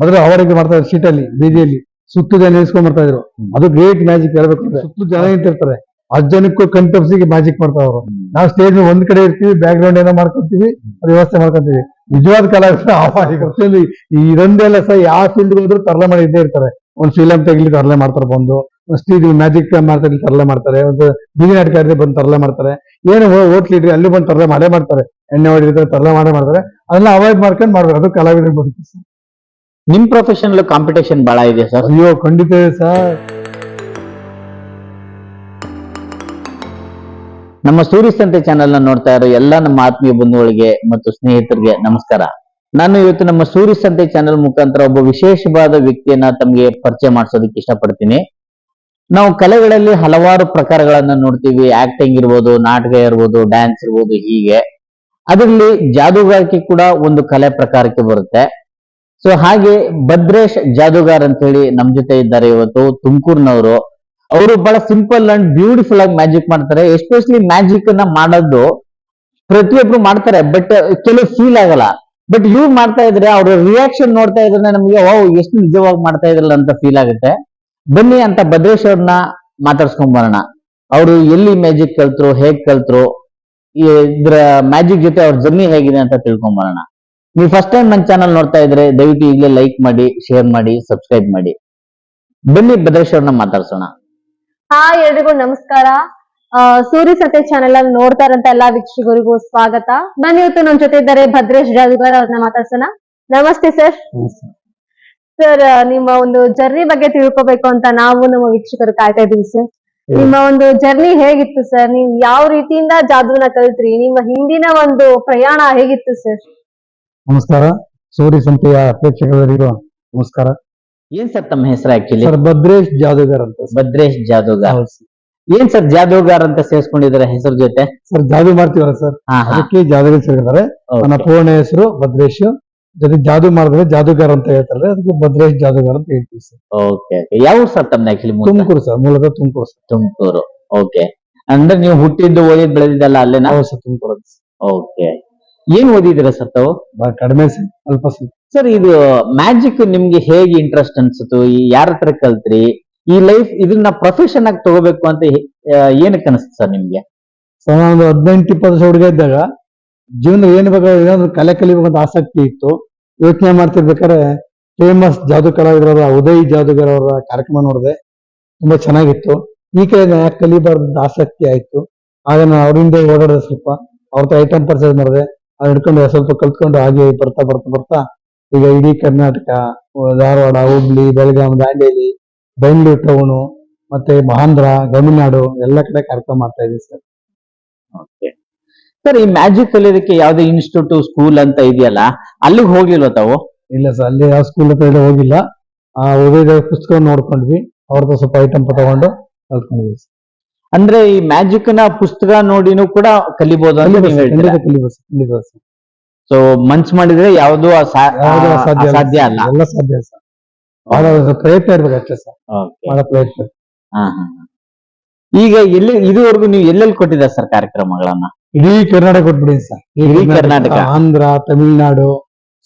ಮೊದಲು ಅವರಿಗೆ ಮಾಡ್ತಾ ಇದ್ರು ಸೀಟಲ್ಲಿ ಬೀದಿಯಲ್ಲಿ. ಸುತ್ತು ಜನ ನಿಲ್ಸ್ಕೊಂಡ್ ಬರ್ತಾ ಇದ್ರು. ಅದು ಗ್ರೇಟ್ ಮ್ಯಾಜಿಕ್ ಹೇಳ್ಬೇಕು ಅಂದ್ರೆ. ಸುತ್ತು ಜನ ನಿಂತಿರ್ತಾರೆ. ಹತ್ತು ಜನಕ್ಕೂ ಕಣ್ತಪ್ಸಿಗೆ ಮ್ಯಾಜಿಕ್ ಮಾಡ್ತಾರೆ ಅವರು. ನಾವು ಸ್ಟೇಜ್ ಒಂದ್ ಕಡೆ ಇರ್ತೀವಿ ಬ್ಯಾಕ್ ಗ್ರೌಂಡ್ ಏನೋ ಮಾಡ್ಕೊಂತೀವಿ ಅದು ವ್ಯವಸ್ಥೆ ಮಾಡ್ಕೊಂತೀವಿ. ನಿಜವಾದ ಕಲಾವಿದ ಪ್ರತಿಯೊಂದು ಇದೊಂದೆಲ್ಲ ಸಹ ಯಾವ ಫೀಲ್ಡ್ ಹೋದ್ರು ತರಲೆ ಮಾಡಿ ಇದ್ದೇ ಇರ್ತಾರೆ. ಒಂದ್ ಫಿಲಂ ತೆಗಿಲಿ ತರಲೆ ಮಾಡ್ತಾರೆ ಬಂದು ಸ್ಟೀಜ್ ಮ್ಯಾಜಿಕ್ ಮಾಡ್ತಾರೆ ತರಲೆ ಮಾಡ್ತಾರೆ ಒಂದು ಬೀದಿ ನಾಟಕ ಆಡಿದ್ರೆ ಬಂದು ತರಲೆ ಮಾಡ್ತಾರೆ. ಏನು ಹೋಟ್ಲಿಡ್ರಿ ಅಲ್ಲಿ ಬಂದು ತರಲೆ ಮಾಡೇ ಮಾಡ್ತಾರೆ. ಎಣ್ಣೆ ಹೊಡಿದ್ರೆ ತರಲೆ ಮಾಡೇ ಮಾಡ್ತಾರೆ. ಅದನ್ನ ಅವಾಯ್ಡ್ ಮಾಡ್ಕೊಂಡು ಮಾಡ್ಬೇಕು. ಅದು ಕಲಾವಿದರಿಗೆ ಬರುತ್ತೆ ಸರ್. ನಿಮ್ ಪ್ರೊಫೆಷನ್ ಕಾಂಪಿಟೇಷನ್ ಬಹಳ ಇದೆ ಸರ್ ಅಯ್ಯೋ ಖಂಡಿತ ಇದೆ ಸರ್ ನಮ್ಮ ಸೂರ್ಯ ಸಂತೆ ಚಾನೆಲ್ನ ನೋಡ್ತಾ ಇರೋ ಎಲ್ಲ ನಮ್ಮ ಆತ್ಮೀಯ ಬಂಧುಗಳಿಗೆ ಮತ್ತು ಸ್ನೇಹಿತರಿಗೆ ನಮಸ್ಕಾರ. ನಾನು ಇವತ್ತು ನಮ್ಮ ಸೂರ್ಯ ಸಂತೆ ಚಾನೆಲ್ ಮುಖಾಂತರ ಒಬ್ಬ ವಿಶೇಷವಾದ ವ್ಯಕ್ತಿಯನ್ನ ತಮಗೆ ಪರಿಚಯ ಮಾಡಿಸೋದಕ್ಕೆ ಇಷ್ಟಪಡ್ತೀನಿ. ನಾವು ಕಲೆಗಳಲ್ಲಿ ಹಲವಾರು ಪ್ರಕಾರಗಳನ್ನ ನೋಡ್ತೀವಿ. ಆಕ್ಟಿಂಗ್ ಇರ್ಬೋದು ನಾಟಕ ಇರ್ಬೋದು ಡ್ಯಾನ್ಸ್ ಇರ್ಬೋದು ಹೀಗೆ. ಅದರಲ್ಲಿ ಜಾದೂಗಾರಿಕೆ ಕೂಡ ಒಂದು ಕಲೆ ಪ್ರಕಾರಕ್ಕೆ ಬರುತ್ತೆ. ಸೊ ಹಾಗೆ ಭದ್ರೇಶ್ ಜಾದೂಗಾರ್ ಅಂತ ಹೇಳಿ ನಮ್ ಜೊತೆ ಇದ್ದಾರೆ ಇವತ್ತು, ತುಮಕೂರ್ನವರು. ಅವರು ಬಹಳ ಸಿಂಪಲ್ ಅಂಡ್ ಬ್ಯೂಟಿಫುಲ್ ಆಗಿ ಮ್ಯಾಜಿಕ್ ಮಾಡ್ತಾರೆ. ಎಸ್ಪೆಷಲಿ ಮ್ಯಾಜಿಕ್ ಅನ್ನ ಮಾಡೋದು ಪ್ರತಿಯೊಬ್ರು ಮಾಡ್ತಾರೆ ಬಟ್ ಕೆಲವು ಫೀಲ್ ಆಗಲ್ಲ. ಬಟ್ ಇವ್ರು ಮಾಡ್ತಾ ಇದ್ರೆ, ಅವ್ರ ರಿಯಾಕ್ಷನ್ ನೋಡ್ತಾ ಇದ್ರೆ ನಮಗೆ ಓ ಎಷ್ಟು ನಿಜವಾಗಿ ಮಾಡ್ತಾ ಇದ್ರಲ್ಲ ಅಂತ ಫೀಲ್ ಆಗುತ್ತೆ. ಬನ್ನಿ ಅಂತ ಭದ್ರೇಶ್ ಅವ್ರನ್ನ ಮಾತಾಡ್ಸ್ಕೊಂಡ್ ಬರೋಣ. ಅವರು ಎಲ್ಲಿ ಮ್ಯಾಜಿಕ್ ಕಲ್ತ್ರು, ಹೇಗ್ ಕಲ್ತ್ರು ಇದ್ರ ಮ್ಯಾಜಿಕ್ ಜೊತೆ ಅವ್ರ ಜರ್ನಿ ಹೇಗಿದೆ ಅಂತ ತಿಳ್ಕೊಂಡ್ ಬರೋಣ. ನೀವು ಫಸ್ಟ್ ಟೈಮ್ ನನ್ನ ಚಾನಲ್ ನೋಡ್ತಾ ಇದ್ರೆ ದಯವಿಟ್ಟು ಈಗಲೇ ಲೈಕ್ ಮಾಡಿ ಶೇರ್ ಮಾಡಿ ಸಬ್ಸ್ಕ್ರೈಬ್ ಮಾಡಿ. ಬನ್ನಿ ಭದ್ರೇಶ್ ಅವ್ರನ್ನ ಮಾತಾಡ್ಸೋಣ. ಹಾ ಎಲ್ರಿಗೂ ನಮಸ್ಕಾರ. ಆ, ಸೂರ್ಯ ಸತ್ಯ ಚಾನೆಲ್ ಅಲ್ಲಿ ನೋಡ್ತಾ ಇರೋಂತ ಎಲ್ಲಾ ವೀಕ್ಷಕರಿಗೂ ಸ್ವಾಗತ. ನಾನು ಇವತ್ತು ನಮ್ ಜೊತೆ ಇದ್ದಾರೆ ಭದ್ರೇಶ್ ಜಾದೂಗಾರ್ ಅವ್ರನ್ನ ಮಾತಾಡ್ಸೋಣ. ನಮಸ್ತೆ ಸರ್ ಸರ್ ನಿಮ್ಮ ಒಂದು ಜರ್ನಿ ಬಗ್ಗೆ ತಿಳ್ಕೊಬೇಕು ಅಂತ ನಾವು ನಮ್ಮ ವೀಕ್ಷಕರು ಕಾಯ್ತಾ ಇದೀವಿ ಸರ್ ನಿಮ್ಮ ಒಂದು ಜರ್ನಿ ಹೇಗಿತ್ತು ಸರ್ ನೀವು ಯಾವ ರೀತಿಯಿಂದ ಜಾದೂನ ಕಲಿತ್ರಿ? ನಿಮ್ಮ ಹಿಂದಿನ ಒಂದು ಪ್ರಯಾಣ ಹೇಗಿತ್ತು ಸರ್ ನಮಸ್ಕಾರ. ಸೂರ್ಯ ಸಂತೆಯ ಪ್ರೇಕ್ಷಕರಿಗೂ ನಮಸ್ಕಾರ. ಏನ್ ಸರ್ ತಮ್ಮ ಹೆಸರು ಆಕ್ಚುಲಿ ಸರ್ ಭದ್ರೇಶ್ ಜಾದೂಗಾರ್ ಅಂತ. ಭದ್ರೇಶ್ ಜಾದೂಗಾರ್ ಏನ್ ಸರ್ ಜಾದೂಗಾರ್ ಅಂತ ಸೇರಿಸ್ಕೊಂಡಿದ್ದಾರೆ ಹೆಸರು ಜೊತೆ? ಸರ್ ಜಾದೂ ಮಾಡ್ತೀವಲ್ಲ ಸರ್? ಅದಕ್ಕೆ ಜಾದೂಗರ್ ಸೇರಿದ್ದಾರೆ. ನನ್ನ ಪೂರ್ಣ ಹೆಸರು ಭದ್ರೇಶ್. ಜೊತೆ ಜಾದೂ ಮಾಡಿದ್ರೆ ಜಾದೂಗಾರ್ ಅಂತ ಹೇಳ್ತಾರೆ. ಅದಕ್ಕೆ ಭದ್ರೇಶ್ ಜಾದೂಗಾರ್ ಅಂತ ಹೇಳ್ತೀವಿ ಸರ್. ಓಕೆ ಯಾವ ಸರ್ ತಮ್ಮ ಆಕ್ಚುಲಿ ತುಮಕೂರು ಸರ್ ಮೂಲದ ತುಮಕೂರು ಸರ್. ತುಮಕೂರು. ಓಕೆ. ಅಂದ್ರೆ ನೀವು ಹುಟ್ಟಿದ್ದು ಓದಿದ್ ಬೆಳೆದಿದ್ದಲ್ಲ ಅಲ್ಲೇನಾ? ನಾವು ಸರ್ ತುಮಕೂರು ಓಕೆ. ಏನ್ ಓದಿದಿರ ಸರ್ ತಾವು? ಬಹಳ ಕಡಿಮೆ ಸರ್ ಅಲ್ಪ ಸರ್ ಸರ್ ಇದು ಮ್ಯಾಜಿಕ್ ನಿಮ್ಗೆ ಹೇಗೆ ಇಂಟ್ರೆಸ್ಟ್ ಅನ್ಸುತ್ತು? ಯಾರ ಹತ್ರ ಕಲ್ತ್ರಿ? ಈ ಲೈಫ್ ಇದನ್ನ ಪ್ರೊಫೆಷನ್ ಆಗಿ ತಗೋಬೇಕು ಅಂತ ಕನಸ್ತು ಏನಕ್ಕೆ ಅನಿಸ್ತು ಸರ್ ನಿಮ್ಗೆ? ಸರ್ ನಾನು ಒಂದು ಹದಿನೆಂಟು ಇಪ್ಪತ್ತು ವರ್ಷ ಹುಡುಗ ಇದ್ದಾಗ ಜೀವನ ಏನ್ ಬೇಕಾದ್ರೆ ಏನಾದ್ರು ಕಲೆ ಅಂತ ಆಸಕ್ತಿ ಇತ್ತು. ಯೋಚನೆ ಮಾಡ್ತಿರ್ಬೇಕಾದ್ರೆ ಫೇಮಸ್ ಜಾದು ಉದಯ್ ಜಾದುಗರ್ ಅವರ ಕಾರ್ಯಕ್ರಮ ನೋಡಿದೆ. ತುಂಬಾ ಚೆನ್ನಾಗಿತ್ತು. ಈ ಕಡೆ ಯಾಕೆ ಕಲಿಬಾರ್ದು ಆಸಕ್ತಿ ಆಯ್ತು. ಆಗ ನಾನು ಅವರಿಂದ ಓಡಾಡಿದೆ ಸ್ವಲ್ಪ. ಅವ್ರ ಐಟಮ್ ಪರ್ಚೇಸ್ ಮಾಡಿದೆ. ಅದು ಹಿಡ್ಕೊಂಡು ಸ್ವಲ್ಪ ಕಲ್ತ್ಕೊಂಡು ಹಾಗೆ ಬರ್ತಾ ಬರ್ತಾ ಬರ್ತಾ ಈಗ ಇಡೀ ಕರ್ನಾಟಕ ಧಾರವಾಡ ಹುಬ್ಳಿ ಬೆಳಗಾಂ ದಾಂಡೇಲಿ ಬೆಂಗಳೂರು ಟೌನು ಮತ್ತೆ ಮಹಾಂಧ್ರ ತಮಿಳ್ನಾಡು ಎಲ್ಲ ಕಡೆ ಕಾರ್ಯಕ್ರಮ ಮಾಡ್ತಾ ಇದ್ದೀವಿ ಸರ್. ಓಕೆ ಸರ್ ಈ ಮ್ಯಾಜಿಕ್ ಕಲಿಯೋದಕ್ಕೆ ಯಾವ್ದೇ ಇನ್ಸ್ಟಿಟ್ಯೂಟ್ ಸ್ಕೂಲ್ ಅಂತ ಇದೆಯಲ್ಲ ಅಲ್ಲಿಗೆ ಹೋಗ್ಲಿಲ್ಲ ತಾವು? ಇಲ್ಲ ಸರ್ ಅಲ್ಲಿ ಯಾವ ಸ್ಕೂಲ್ ಹತ್ರ ಹೋಗಿಲ್ಲ. ಆ ಉದಯದ ಪುಸ್ತಕ ನೋಡ್ಕೊಂಡ್ವಿ ಅವ್ರದ್ದು ಸ್ವಲ್ಪ ಐಟಮ್ ತಗೊಂಡು ಕಲ್ತ್ಕೊಂಡ್ವಿ. ಅಂದ್ರೆ ಈ ಮ್ಯಾಜಿಕ್ನ ಪುಸ್ತಕ ನೋಡಿನೂ ಕೂಡ ಕಲಿಬಹುದು ಅಂತ ನೀವು ಹೇಳ್ತೀರಾ? ಕಲಿಬೋದು. ಸೊ ಮನ್ಸ್ ಮಾಡಿದ್ರೆ ಯಾವುದು ಸಾಧ್ಯ ಯಾವ್ದು ಆ, ಅಸಾಧ್ಯ ಅಲ್ಲ ಎಲ್ಲ ಸಾಧ್ಯ ಸರ್. ಬಹಳ ಪ್ರಯತ್ನ ಇರ್ಬೇಕು ಅಷ್ಟೇ ಸರ್. Okay. ಬಹಳ ಪ್ರಯತ್ನ. ಹಾ, ಹಾ, ಹಾ. ಈಗ ಎಲ್ಲಿ ಇದುವರೆಗೂ ನೀವು ಎಲ್ಲೆಲ್ಲಿ ಕೊಟ್ಟಿದ್ದ ಸರ್ ಕಾರ್ಯಕ್ರಮಗಳನ್ನ? ಇಡೀ ಕರ್ನಾಟಕ ಕೊಟ್ಬಿಡಿ ಸರ್. ಇಡೀ ಕರ್ನಾಟಕ. ಆಂಧ್ರ ತಮಿಳುನಾಡು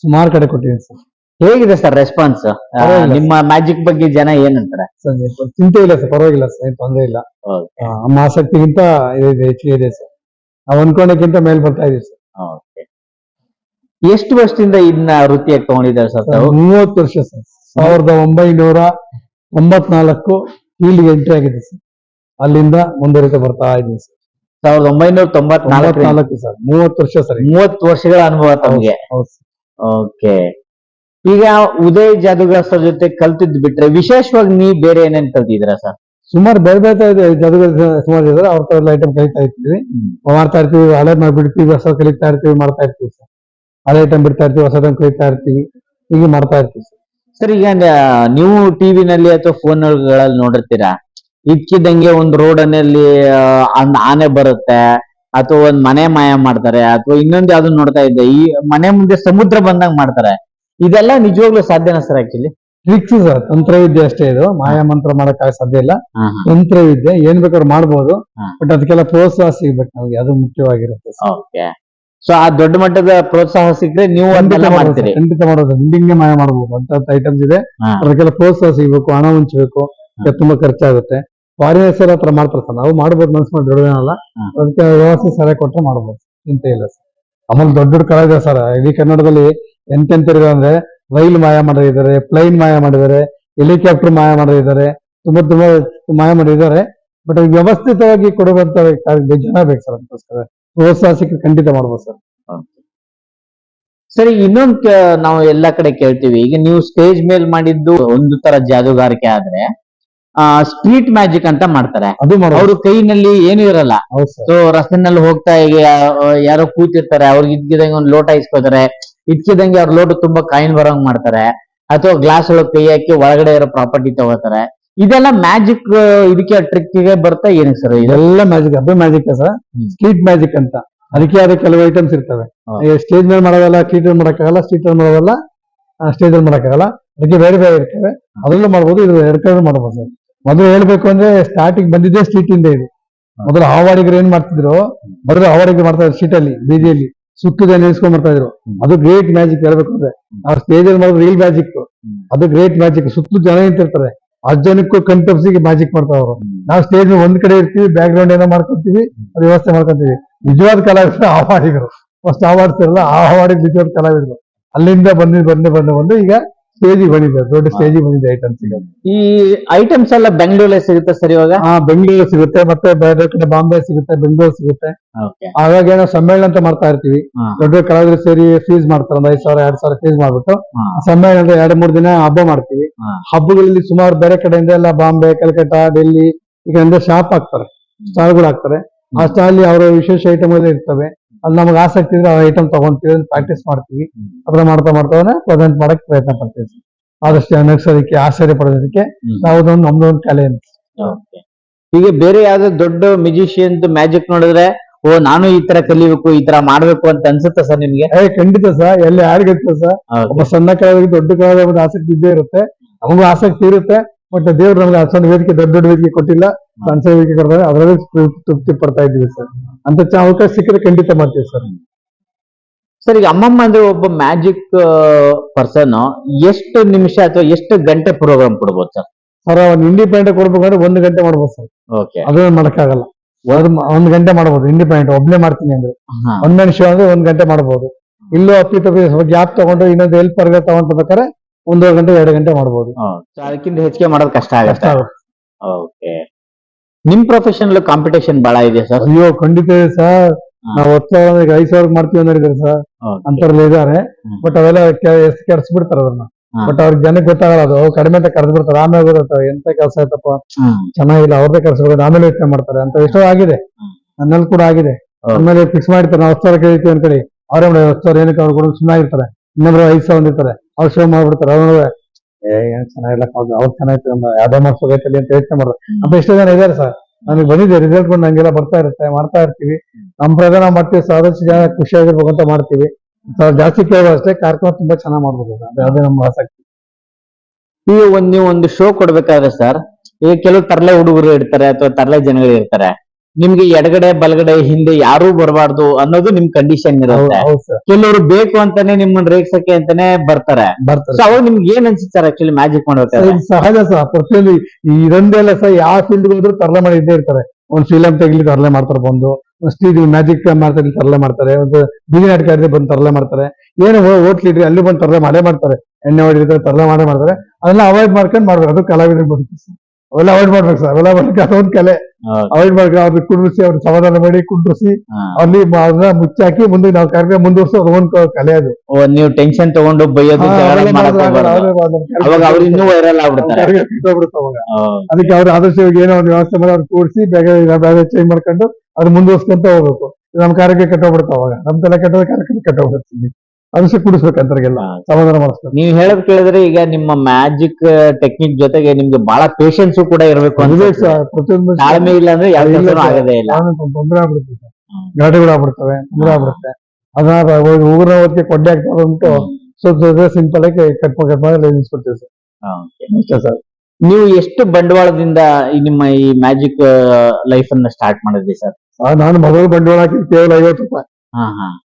ಸುಮಾರು ಕಡೆ ಕೊಟ್ಟಿದ್ದೀನಿ ಸರ್. ಹೇಗಿದೆ ಸರ್ ರೆಸ್ಪಾನ್ಸ್ ಪರವಾಗಿಲ್ಲ. ನಿಮ್ಮ ಮ್ಯಾಜಿಕ್ ಬಗ್ಗೆ ಜನ ಏನಂತಾರೆ? ಸರ್ ಚಿಂತೆ ಇಲ್ಲ ಸರ್ ಪರವಾಗಿಲ್ಲ ಸರ್ ಏನ್ ತೊಂದರೆ ಇಲ್ಲ. ಆ, ನಮ್ಮ ಆಸಕ್ತಿಗಿಂತ ಇದೆ ಹೆಚ್ಚಿಗೆ ಇದೆ ಸರ್. ನಾವು ಅನ್ಕೊಂಡಕ್ಕಿಂತ ಮೇಲ್ ಬರ್ತಾ ಇದೀವಿ ಸರ್. ಎಷ್ಟು ವರ್ಷದಿಂದ ಇದನ್ನ ವೃತ್ತಿಯಾಗಿ ತಗೊಂಡಿದ್ದಾರೆ ಸರ್ ತಾವು? ಮೂವತ್ತು ವರ್ಷ ಸರ್. ಸಾವಿರದ ಒಂಬೈನೂರ ಒಂಬತ್ನಾಲ್ಕು ಫೀಲ್ಡ್ಗೆ ಎಂಟ್ರಿ ಆಗಿದೆ ಸರ್. ಅಲ್ಲಿಂದ ಮುಂದುವರಿತಾ ಬರ್ತಾ ಇದ್ದೀನಿ ಸರ್. ಸಾವಿರದ ಒಂಬೈನೂರ ತೊಂಬತ್ನಾಲ್ಕು ತೊಂಬತ್ನಾಲ್ಕು ಸರ್ ಮೂವತ್ತು ವರ್ಷ ಸರ್. ಮೂವತ್ತು ವರ್ಷಗಳ ಅನುಭವ ತಮಗೆ? ಹೌದು ಸರ್. ಓಕೆ ಈಗ ಉದಯ್ ಜಾದೂಗಾರ್ ಸರ್ ಜೊತೆ ಕಲ್ತಿದ್ ಬಿಟ್ರೆ ವಿಶೇಷವಾಗಿ ನೀ ಬೇರೆ ಏನೇನ್ ಕಲ್ತಿದ್ದೀರಾ ಸರ್? ಸುಮಾರು ಬೇರೆ ಬೇರೆ ಜಾದೂಗರ ಸುಮಾರು ಇದ್ದಾರೆ ಅವ್ರ ತರ ಐಟಮ್ ಕಲಿತಾ ಇರ್ತೀವಿ. ಮಾಡ್ತಾ ಇರ್ತೀವಿ ಹಳೆ ಮಾಡ್ಬಿಡ್ತೀವಿ ಹೊಸ ಕಲಿತಾ ಇರ್ತೀವಿ ಮಾಡ್ತಾ ಇರ್ತೀವಿ ಸರ್. ಹಳೆ ಐಟಮ್ ಬಿಡ್ತಾ ಇರ್ತೀವಿ ಹೊಸ ಐಟಮ್ ಕಲಿತಾ ಇರ್ತೀವಿ ಹೀಗೆ ಮಾಡ್ತಾ ಇರ್ತೀವಿ ಸರ್. ಸರ್ ಈಗ ನೀವು ನೀವು ಟಿವಿನಲ್ಲಿ ಅಥವಾ ಫೋನ್ಗಳಲ್ಲಿ ನೋಡಿರ್ತೀರಾ? ಇದ್ಕಿದ್ದಂಗೆ ಒಂದು ರೋಡನಲ್ಲಿ ಆನೆ ಬರುತ್ತೆ ಅಥವಾ ಒಂದ್ ಮನೆ ಮಾಯ ಮಾಡ್ತಾರೆ ಅಥವಾ ಇನ್ನೊಂದು ಯಾವ್ದು ನೋಡ್ತಾ ಇದ್ದೆ ಈ ಮನೆ ಮುಂದೆ ಸಮುದ್ರ ಬಂದಂಗ್ ಮಾಡ್ತಾರೆ. ಇದೆಲ್ಲ ನಿಜವಾಗ್ಲೂ ಸಾಧ್ಯನಾ ಸರ್ ಆಕ್ಚುಲಿ ಟ್ರಿಕ್ಸ್ ಸರ್ ತಂತ್ರವಿದ್ಯೆ ಅಷ್ಟೇ ಇದು. ಮಾಯಾ ಮಂತ್ರ ಮಾಡಕ್ ಸಾಧ್ಯ ಇಲ್ಲ. ತಂತ್ರವಿದ್ಯೆ ಏನ್ ಬೇಕಾದ್ರೂ ಮಾಡ್ಬೋದು. ಬಟ್ ಅದಕ್ಕೆಲ್ಲ ಪ್ರೋತ್ಸಾಹ ಸಿಗ್ಬೇಕು ನಮ್ಗೆ. ಅದು ಮುಖ್ಯವಾಗಿರುತ್ತೆ ಓಕೆ ಸೊ ಆ ದೊಡ್ಡ ಮಟ್ಟದ ಪ್ರೋತ್ಸಾಹ ಸಿಕ್ಕರೆ ನೀವು ಖಂಡಿತ ಮಾಡ್ತೀರಿ. ಖಂಡಿತ ಮಾಡೋದು ಹಿಂಗೆ ಮಾಯ ಮಾಡಬಹುದು ಅಂತ ಐಟಮ್ಸ್ ಇದೆ. ಅದಕ್ಕೆಲ್ಲ ಪ್ರೋತ್ಸಾಹ ಸಿಗ್ಬೇಕು ಹಣ ಹಂಚ್ಬೇಕು. ತುಂಬಾ ಖರ್ಚಾಗುತ್ತೆ. ಫಾರಿನರ್ಸ್ ಎಲ್ಲ ಹತ್ರ ಮಾಡ್ತಾರೆ ಸರ್ ನಾವು ಮಾಡ್ಬೋದು ಮನ್ಸು ಮಾಡಿ ದೊಡ್ಡದೇನಲ್ಲ. ಅದಕ್ಕೆ ವ್ಯವಸ್ಥೆ ಸರಿಯಾಗಿ ಕೊಟ್ಟರೆ ಮಾಡ್ಬೋದು. ಚಿಂತೆ ಇಲ್ಲ ಸರ್ ಆಮೇಲೆ ದೊಡ್ಡ ದೊಡ್ಡ ಕಲಾವಿದ ಸರ್ ಇಡೀ ಕನ್ನಡದಲ್ಲಿ ಎಂತೆಂತರಿದೆ ಅಂದ್ರೆ ರೈಲ್ ಮಾಯ ಮಾಡಿದ್ದಾರೆ ಪ್ಲೈನ್ ಮಾಯ ಮಾಡಿದ್ದಾರೆ ಹೆಲಿಕಾಪ್ಟರ್ ಮಾಯ ಮಾಡಿದ್ದಾರೆ ತುಂಬಾ ತುಂಬಾ ಮಾಯ ಮಾಡಿದ್ದಾರೆ. ಬಟ್ ವ್ಯವಸ್ಥಿತವಾಗಿ ಕೊಡುವಂತ ಜನ ಬೇಕು ಸರ್ ಅದಕ್ಕೋಸ್ಕರ. ಪ್ರೋತ್ಸಾಹ ಖಂಡಿತ ಮಾಡ್ಬೋದು ಸರ್. ಸರಿ ಇನ್ನೊಂದ್ ನಾವು ಎಲ್ಲಾ ಕಡೆ ಕೇಳ್ತೀವಿ. ಈಗ ನೀವು ಸ್ಟೇಜ್ ಮೇಲ್ ಮಾಡಿದ್ದು ಒಂದು ತರ ಜಾದುಗಾರಿಕೆ ಆದ್ರೆ ಆ ಸ್ಟ್ರೀಟ್ ಮ್ಯಾಜಿಕ್ ಅಂತ ಮಾಡ್ತಾರೆ. ಅದು ಅವ್ರ ಕೈನಲ್ಲಿ ಏನು ಇರಲ್ಲ. ಸೊ ರಸ್ತೆನಲ್ಲಿ ಹೋಗ್ತಾ ಈಗ ಯಾರೋ ಕೂತಿರ್ತಾರೆ ಅವ್ರಿಗೆ ಇದ್ಗಿದಂಗೆ ಒಂದು ಲೋಟ ಇಸ್ಕೋತಾರೆ. ಇದ್ಕಿದಂಗೆ ಅವ್ರ ಲೋಟು ತುಂಬಾ ಕಾಯಿನ್ ಬರೋಂಗ್ ಮಾಡ್ತಾರೆ. ಅಥವಾ ಗ್ಲಾಸ್ ಒಳಗೆ ಕೈ ಹಾಕಿ ಒಳಗಡೆ ಇರೋ ಪ್ರಾಪರ್ಟಿ ತಗೋತಾರೆ. ಇದೆಲ್ಲ ಮ್ಯಾಜಿಕ್ ಇದಕ್ಕೆ ಟ್ರಿಕ್ಗೆ ಬರ್ತಾ ಏನಕ್ಕೆ ಸರ್ ಇದೆಲ್ಲ ಮ್ಯಾಜಿಕ್ ಅದು ಮ್ಯಾಜಿಕ್ ಸರ್. ಸ್ಟ್ರೀಟ್ ಮ್ಯಾಜಿಕ್ ಅಂತ. ಅದಕ್ಕೆ ಆದ ಕೆಲವು ಐಟಮ್ಸ್ ಇರ್ತವೆ. ಸ್ಟೇಜ್ ಮೇಲೆ ಮಾಡೋದಲ್ಲ ಸ್ಟ್ರೀಟ್ ಅಲ್ಲಿ ಮಾಡಕ್ಕಾಗಲ್ಲ ಸ್ಟ್ರೀಟ್ ಅಲ್ಲಿ ಮಾಡೋದಲ್ಲ ಸ್ಟೇಜ್ ಅಲ್ಲಿ ಮಾಡೋಕ್ಕಾಗಲ್ಲ. ಅದಕ್ಕೆ ಬೇರೆ ಬೇರೆ ಇರ್ತವೆ. ಅದರಲ್ಲೂ ಮಾಡ್ಬೋದು ಇದು ಎರಡು ಕಡೆ ಮಾಡ್ಬೋದು ಸರ್. ಮೊದಲು ಹೇಳ್ಬೇಕು ಅಂದ್ರೆ ಸ್ಟಾರ್ಟಿಂಗ್ ಬಂದಿದ್ದೇ ಸ್ಟ್ರೀಟ್ ಇಂದ ಇದು. ಮೊದಲು ಆವಾಡಿಗರು ಏನ್ ಮಾಡ್ತಿದ್ರು? ಮೊದಲು ಆವಾಡಿಗರು ಮಾಡ್ತಾರೆ ಸ್ಟೀಟ್ ಸ್ಟ್ರೀಟ್ ಅಲ್ಲಿ. ಬೀದಿಯಲ್ಲಿ ಸುತ್ತದ ನೆನೆಸ್ಕೊಂಡ್ ಬರ್ತಾ ಇದ್ರು. ಅದು ಗ್ರೇಟ್ ಮ್ಯಾಜಿಕ್ ಹೇಳ್ಬೇಕು ಅಂದ್ರೆ. ಆ ಸ್ಟೇಜ್ ಅಲ್ಲಿ ಮಾಡೋದು ರಿಯಲ್ ಮ್ಯಾಜಿಕ್ ಅದು ಗ್ರೇಟ್ ಮ್ಯಾಜಿಕ್ ಸುತ್ತಲೂ ಜನ ನಿಂತಿರ್ತಾರೆ. ಆ ಜನಕ್ಕೂ ಕಣ್ತಪ್ಸಿಗೆ ಮ್ಯಾಜಿಕ್ ಮಾಡ್ತಾ ಅವರು. ನಾವು ಸ್ಟೇಜ್ ಒಂದ್ ಕಡೆ ಇರ್ತೀವಿ ಬ್ಯಾಕ್ ಗ್ರೌಂಡ್ ಏನೋ ಮಾಡ್ಕೊಂತೀವಿ ಅದು ವ್ಯವಸ್ಥೆ ಮಾಡ್ಕೊಂತೀವಿ. ನಿಜವಾದ ಕಲಾವಿದರು ಆ ಹಾಡಿಗರು ಫಸ್ಟ್ ಆ ಇರಲ್ಲ ಆ ಹಾಡಿಗೆ ನಿಜವಾದ ಕಲಾವಿದರು. ಅಲ್ಲಿಂದ ಬಂದು ಬಂದು ಬಂದು ಬಂದು ಈಗ ಸ್ಟೇಜಿಗೆ ಬಂದಿದೆ ದೊಡ್ಡ ಸ್ಟೇಜ್ ಬಂದಿದೆ ಐಟಮ್ಸ್ ಈಗ ಈ ಐಟಮ್ಸ್ ಎಲ್ಲ ಬೆಂಗಳೂರಲ್ಲಿ ಸಿಗುತ್ತೆ ಸರ್ ಇವಾಗ? ಹಾ ಬೆಂಗಳೂರು ಸಿಗುತ್ತೆ ಮತ್ತೆ ಬೇರೆ ಕಡೆ ಬಾಂಬೆ ಸಿಗುತ್ತೆ ಬೆಂಗಳೂರು ಸಿಗುತ್ತೆ. ಆವಾಗ ಏನೋ ಸಮ್ಮೇಳನ ಅಂತ ಮಾಡ್ತಾ ಇರ್ತೀವಿ. ದೊಡ್ಡ ದೊಡ್ಡ ಕಲಾವಿದರು ಸೇರಿ ಫೀಸ್ ಮಾಡ್ತಾರೆ ಒಂದ್ ಐದ್ ಸಾವಿರ ಎರಡ್ ಸಾವಿರ ಫೀಸ್ ಮಾಡ್ಬಿಟ್ಟು. ಅಂದ್ರೆ ಎರಡ್ ಮೂರ್ ದಿನ ಹಬ್ಬ ಮಾಡ್ತೀವಿ. ಹಬ್ಬಗಳಲ್ಲಿ ಸುಮಾರು ಬೇರೆ ಕಡೆಯಿಂದ ಎಲ್ಲ ಬಾಂಬೆ ಕಲ್ಕಟ್ಟ ಡೆಲ್ಲಿ ಈಗ ಅಂದ್ರೆ ಶಾಪ್ ಹಾಕ್ತಾರೆ ಸ್ಟಾಲ್ಗಳು ಹಾಕ್ತಾರೆ. ಆ ಸ್ಟಾಲ್ ಅವರ ವಿಶೇಷ ಐಟಮ್ ಇರ್ತವೆ. ಅಲ್ಲಿ ನಮ್ಗೆ ಆಸಕ್ತಿ ಇದ್ರೆ ಆ ಐಟಮ್ ತಗೊಂತೀವಿ ಪ್ರಾಕ್ಟೀಸ್ ಮಾಡ್ತೀವಿ. ಅದ್ರ ಮಾಡ್ತಾ ಮಾಡ್ತಾ ಪ್ರೆಸೆಂಟ್ ಮಾಡಕ್ ಪ್ರಯತ್ನ ಪಡ್ತೀವಿ ಸರ್. ಆದಷ್ಟು ನಗ್ಸೋದಕ್ಕೆ ಆಶ್ಚರ್ಯ ಪಡೋದಕ್ಕೆ ನಾವು ನಮ್ದು ನಮ್ದೊಂದು ಕಲೆ ಅಂತ. ಈಗ ಬೇರೆ ಯಾವ್ದೋ ದೊಡ್ಡ ಮ್ಯೂಸಿಷಿಯನ್ ಮ್ಯಾಜಿಕ್ ನೋಡಿದ್ರೆ ಓ ನಾನು ಈ ತರ ಕಲಿಬೇಕು ಈ ತರ ಮಾಡ್ಬೇಕು ಅಂತ ಅನ್ಸುತ್ತೆ ಸರ್ ನಿಮ್ಗೆ? ಖಂಡಿತ ಸರ್. ಎಲ್ಲಿ ಯಾರಿಗಿರ್ತದೆ ಸರ್. ಒಬ್ಬ ಸಣ್ಣ ಕಾಲದಾಗ ದೊಡ್ಡ ಕಾಲದ ಒಂದು ಆಸಕ್ತಿ ಇದ್ದೇ ಇರುತ್ತೆ. ನಮಗೂ ಆಸಕ್ತಿ ಇರುತ್ತೆ. ಬಟ್ ದೇವ್ರು ನಮ್ಗೆ ಅಷ್ಟೊಂದು ವೇದಿಕೆ ದೊಡ್ಡ ದೊಡ್ಡ ವೇದಿಕೆ ಕೊಟ್ಟಿಲ್ಲ. ಸಣ್ಣ ಸಣ್ಣ ವೇದಿಕೆ ಕೊಡ್ತಾರೆ ಅದರಲ್ಲಿ ತೃಪ್ತಿ- ಪಡ್ತಾ ಇದ್ದೀವಿ ಸರ್. ಅಂತ ಅವಕಾಶ ಸಿಕ್ಕರೆ ಖಂಡಿತ ಮಾಡ್ತೀವಿ ಸರ್. ಸರ್ ಈಗ ಅಮ್ಮಮ್ಮ ಅಂದ್ರೆ ಒಬ್ಬ ಮ್ಯಾಜಿಕ್ ಪರ್ಸನ್ ಎಷ್ಟು ನಿಮಿಷ ಅಥವಾ ಎಷ್ಟು ಗಂಟೆ ಪ್ರೋಗ್ರಾಮ್ ಕೊಡ್ಬೋದು ಸರ್? ಸರ್ ಅವ್ನು ಇಂಡಿಪೆಂಡೆಂಟ್ ಕೊಡ್ಬೇಕಂದ್ರೆ ಒಂದು ಗಂಟೆ ಮಾಡ್ಬೋದು ಸರ್. ಓಕೆ ಅದನ್ನ ಮಾಡಕ್ಕಾಗಲ್ಲ. ಒಂದು ಒಂದ್ ಗಂಟೆ ಮಾಡ್ಬೋದು ಇಂಡಿಪೆಂಡೆಂಟ್ ಒಬ್ನೇ ಮಾಡ್ತೀನಿ ಅಂದ್ರೆ. ಒಂದ್ ಮ್ಯಾನ್ ಶೋ ಅಂದ್ರೆ ಒಂದ್ ಗಂಟೆ ಮಾಡ್ಬೋದು. ಇಲ್ಲೂ ಅಪ್ಪಿ ತಪ್ಪಿ ಸ್ವಲ್ಪ ಗ್ಯಾಪ್ ತಗೊಂಡು ಇನ್ನೊಂದು ಹೆಲ್ಪ್ ತಗೊಂಡ್ಬೇಕಾರೆ ಒಂದೂವರೆ ಗಂಟೆ ಎರಡು ಗಂಟೆ ಮಾಡಬಹುದು ಅದಕ್ಕಿಂತ ಹೆಚ್ಚಿಗೆ ಮಾಡೋದು ಕಷ್ಟ ಕಷ್ಟ ಆಗುತ್ತೆ. ಆಗುತ್ತೆ. ಓಕೆ. ನಿಮ್ ಪ್ರೊಫೆಷನ್ ಕಾಂಪಿಟೇಷನ್ ಬಹಳ ಇದೆ ಸರ್? ಅಯ್ಯೋ ಖಂಡಿತ ಇದೆ ಸರ್. ನಾವು ಹತ್ತು ಸಾವಿರ ಈಗ ಐದು ಸಾವಿರ ಮಾಡ್ತೀವಿ ಅಂದಿದ್ದಾರೆ ಸರ್. ಅಂತವ್ರಲ್ಲಿ ಇದಾರೆ ಬಟ್ ಅವೆಲ್ಲ ಎಷ್ಟು ಕೆಡ್ಸ್ ಬಿಡ್ತಾರೆ ಅದನ್ನ ಬಟ್ ಅವ್ರಿಗೆ ಜನಕ್ಕೆ ಗೊತ್ತಾಗಲ್ಲ ಅದು. ಅವ್ರು ಕಡಿಮೆ ಅಂತ ಕರೆದು ಬಿಡ್ತಾರೆ ಆಮೇಲೆ ಗೊತ್ತಾಗ್ತವೆ ಎಂತ ಕೆಲಸ ಆಯ್ತಪ್ಪ? ಚೆನ್ನಾಗಿಲ್ಲ. ಅವ್ರದೇ ಕರ್ಸ್ಬೇಕು ಆಮೇಲೆ ಯೋಚನೆ ಮಾಡ್ತಾರೆ. ಅಂತ ಎಷ್ಟೋ ಆಗಿದೆ. ನನ್ನಲ್ಲಿ ಕೂಡ ಆಗಿದೆ. ಆಮೇಲೆ ಫಿಕ್ಸ್ ಮಾಡಿರ್ತಾರೆ. ನಾವು ಹತ್ತು ಸಾವಿರ ಕೇಳ್ತೀವಿ ಅಂತ ಹೇಳಿ ಅವರೇ ಮಾಡಿ ಹತ್ತು ಸಾವಿರ ಏನಕ್ಕೆ? ಅವ್ರು ಕೂಡ ಸುಮ್ಮನಾಗಿರ್ತಾರೆ ಇನ್ನೊಬ್ರು ಐದು ಸಾವಿರ ಹೊಂದಿರ್ತಾರೆ ಅವ್ರು ಶೋ ಮಾಡ್ಬಿಡ್ತಾರೆ ಅವ್ರು ಏ ಏನ್ ಚೆನ್ನಾಗಿಲ್ಲ ಕಾಲೇಜ್ ಅವ್ರು ಚೆನ್ನಾಗಿತ್ತು ನಮ್ಮ ಯಾವ್ದೋ ಮಾಡ್ಸೋದೈತಲ್ಲಿ ಅಂತ ಯೋಚನೆ ಮಾಡ್ರು ಅಂತ ಎಷ್ಟೋ ಜನ ಇದಾರೆ ಸರ್. ನಮಗೆ ಬಂದಿದೆ ರಿಸಲ್ಟ್ ಬಂದು ಹಂಗೆಲ್ಲ ಬರ್ತಾ ಇರುತ್ತೆ ಮಾಡ್ತಾ ಇರ್ತೀವಿ. ನಮ್ಮ ಪ್ರಕಾರ ನಾವು ಮಾಡ್ತೀವಿ ಸಾದಷ್ಟು ಜನ ಖುಷಿಯಾಗಿರ್ಬೇಕು ಅಂತ ಮಾಡ್ತೀವಿ. ಜಾಸ್ತಿ ಕೇಳೋ ಅಷ್ಟೇ ಕಾರ್ಯಕ್ರಮ ತುಂಬಾ ಚೆನ್ನಾಗಿ ಮಾಡ್ಬೋದು. ಸರ್ ಅದೇ ನಮ್ಮ ಆಸಕ್ತಿ. ಈಗ ಒಂದ್ ನೀವು ಒಂದು ಶೋ ಕೊಡ್ಬೇಕಾದ್ರೆ ಸರ್ ಈಗ ಕೆಲವು ತರಲೆ ಹುಡುಗರು ಇರ್ತಾರೆ ಅಥವಾ ತರಲೆ ಜನಗಳು ಇರ್ತಾರೆ ನಿಮ್ಗೆ ಎಡಗಡೆ ಬಲಗಡೆ ಹಿಂದೆ ಯಾರು ಬರಬಾರ್ದು ಅನ್ನೋದು ನಿಮ್ ಕಂಡೀಷನ್ ಇರುತ್ತೆ. ಕೆಲವರು ಬೇಕು ಅಂತಾನೆ ನಿಮ್ಮನ್ನ ರೇಗ್ಸಕ್ಕೆ ಅಂತಾನೆ ಬರ್ತಾರೆ. ಬರ್ತಾರೆ. ಸೊ ಅವಾಗ ನಿಮ್ಗೆ ಏನ್ ಅನ್ಸುತ್ತೆ ಆಕ್ಚುಲಿ ಮ್ಯಾಜಿಕ್ ಮಾಡ್ಬೇಕಾದ್ರೆ ಸಹಜ ಸಹ ಪ್ರತಿಯೊಂದು ಇದೊಂದೆಲ್ಲ ಸಹ ಯಾವ ಫೀಲ್ಡ್ ಹೋದ್ರು ತರಲೆ ಮಾಡಿ ಇದ್ದೇ ಇರ್ತಾರೆ. ಒಂದ್ ಫಿಲಂ ತೆಗಿಲಿ ತರಲೆ ಮಾಡ್ತಾರೆ ಬಂದು ಒಂದು ಸ್ಟೀಲ್ ಮ್ಯಾಜಿಕ್ ಮಾಡ್ತಾರೆ ತರಲೆ ಮಾಡ್ತಾರೆ ಒಂದು ಬೀದಿ ನಾಟಕ ಇದ್ರೆ ಬಂದು ತರಲೆ ಮಾಡ್ತಾರೆ. ಏನು ಹೋಟ್ಲಿಡ್ರಿ ಅಲ್ಲಿ ಬಂದು ತರಲೆ ಮಾಡೇ ಮಾಡ್ತಾರೆ. ಎಣ್ಣೆ ಹೊಡಿದ್ರೆ ತರಲೆ ಮಾಡೇ ಮಾಡ್ತಾರೆ. ಅದನ್ನ ಅವಾಯ್ಡ್ ಮಾಡ್ಕೊಂಡು ಮಾಡ್ಬೇಕು. ಅದು ಕಲಾವಿದ್ರಿಗೆ ಬರುತ್ತೆ. ಅವೆಲ್ಲ ಅವಾಯ್ಡ್ ಮಾಡ್ಬೇಕು ಸರ್ ಅವೆಲ್ಲ ಬರ್ಲಿಕ್ಕೆ ಅದೊಂದು ಕಲೆ. ಅವಾಯ್ಡ್ ಮಾಡ್ಬೇಕು ಅವ್ರಿಗೆ ಕುಂಡ್ರಿಸಿ ಅವ್ರಿಗೆ ಸಮಾಧಾನ ಮಾಡಿ ಕುಂಡ್ರಿಸಿ ಅಲ್ಲಿ ಅದನ್ನ ಮುಚ್ಚಾಕಿ ಮುಂದೆ ನಾವು ಕಾರ್ಯಕ್ರಮ ಮುಂದುವರ್ಸೋ ಅದೊಂದು ಕಲೆ ಅದು. ನೀವು ಟೆನ್ಷನ್ ತಗೊಂಡು ಬೈಯೋದು ಅವಾಗ ಅವ್ರು ಇನ್ನೂ ವೈರಲ್ ಆಗ್ಬಿಡ್ತಾರೆ. ಕಾರ್ಯಕ್ರಮ ಅವಾಗ. ಅದಕ್ಕೆ ಅವ್ರ ಆದರ್ಶವಾಗಿ ಏನೋ ಒಂದು ವ್ಯವಸ್ಥೆ ಮಾಡಿ ಅವ್ರು ಕೂಡಿಸಿ ಬೇಗ ಚೇಂಜ್ ಮಾಡ್ಕೊಂಡು ಅವ್ರು ಮುಂದುವರ್ಸ್ಕೊಂತ ಹೋಗ್ಬೇಕು. ನಮ್ಮ ಕಾರ್ಯಕ್ಕೆ ಕಟ್ಟೋಗ್ಬಿಡ್ತಾವಾಗ ಅವಾಗ. ನಮ್ ತಲೆ ಕಟ್ಟೋದು ಕಾರ್ಯಕ್ರಮ ಕೆಟ್ಟೋಗ್ಬಿಡುತ್ತೆ ಅದಕ್ಕೆ ಕುಡಿಸ್ಬೇಕು ಸಮುದ್ರ ಸಮಾಧಾನ ಮಾಡಿಸ್ಬೇಕು. ನೀವು ಹೇಳೋದ್ ಕೇಳಿದ್ರೆ ಈಗ ನಿಮ್ಮ ಮ್ಯಾಜಿಕ್ ಟೆಕ್ನಿಕ್ ಜೊತೆಗೆ ನಿಮ್ಗೆ ಬಹಳ ಪೇಷನ್ಸ್ ಕೂಡ ಇರಬೇಕು ಅಂದ್ರೆ ಪ್ರತಿಯೊಂದು ತಾಳ್ಮೆ ಇಲ್ಲ ಅಂದ್ರೆ ಯಾವ. ಆಗದೇ ಇಲ್ಲ. ತೊಂದರೆ. ಗಾಡಿಗಳು ಆಗ್ಬಿಡ್ತವೆ ತೊಂದರೆ ಆಗ್ಬಿಡುತ್ತೆ. ಅದನ್ನ ಊರಿನ ಹೊತ್ತಿಗೆ ಕೊಡ್ಡೆ ಆಗ್ತದೆ ಅಂದ್ಬಿಟ್ಟು ಸ್ವಲ್ಪ ಸಿಂಪಲ್ ಆಗಿ ಕಟ್ ಮಾಡಿ ನಿಲ್ಸ್ಕೊಡ್ತೀವಿ ಸರ್. ಅಷ್ಟೇ ಸರ್. ನೀವು ಎಷ್ಟು ಬಂಡವಾಳದಿಂದ ನಿಮ್ಮ ಈ ಮ್ಯಾಜಿಕ್ ಲೈಫ್ ಅನ್ನ ಸ್ಟಾರ್ಟ್ ಮಾಡಿದ್ರಿ ಸರ್? ನಾನು ಮೊದಲು ಬಂಡವಾಳ ಹಾಕಿದ್ದು ಕೇವಲ ಐವತ್ತು ರೂಪಾಯಿ.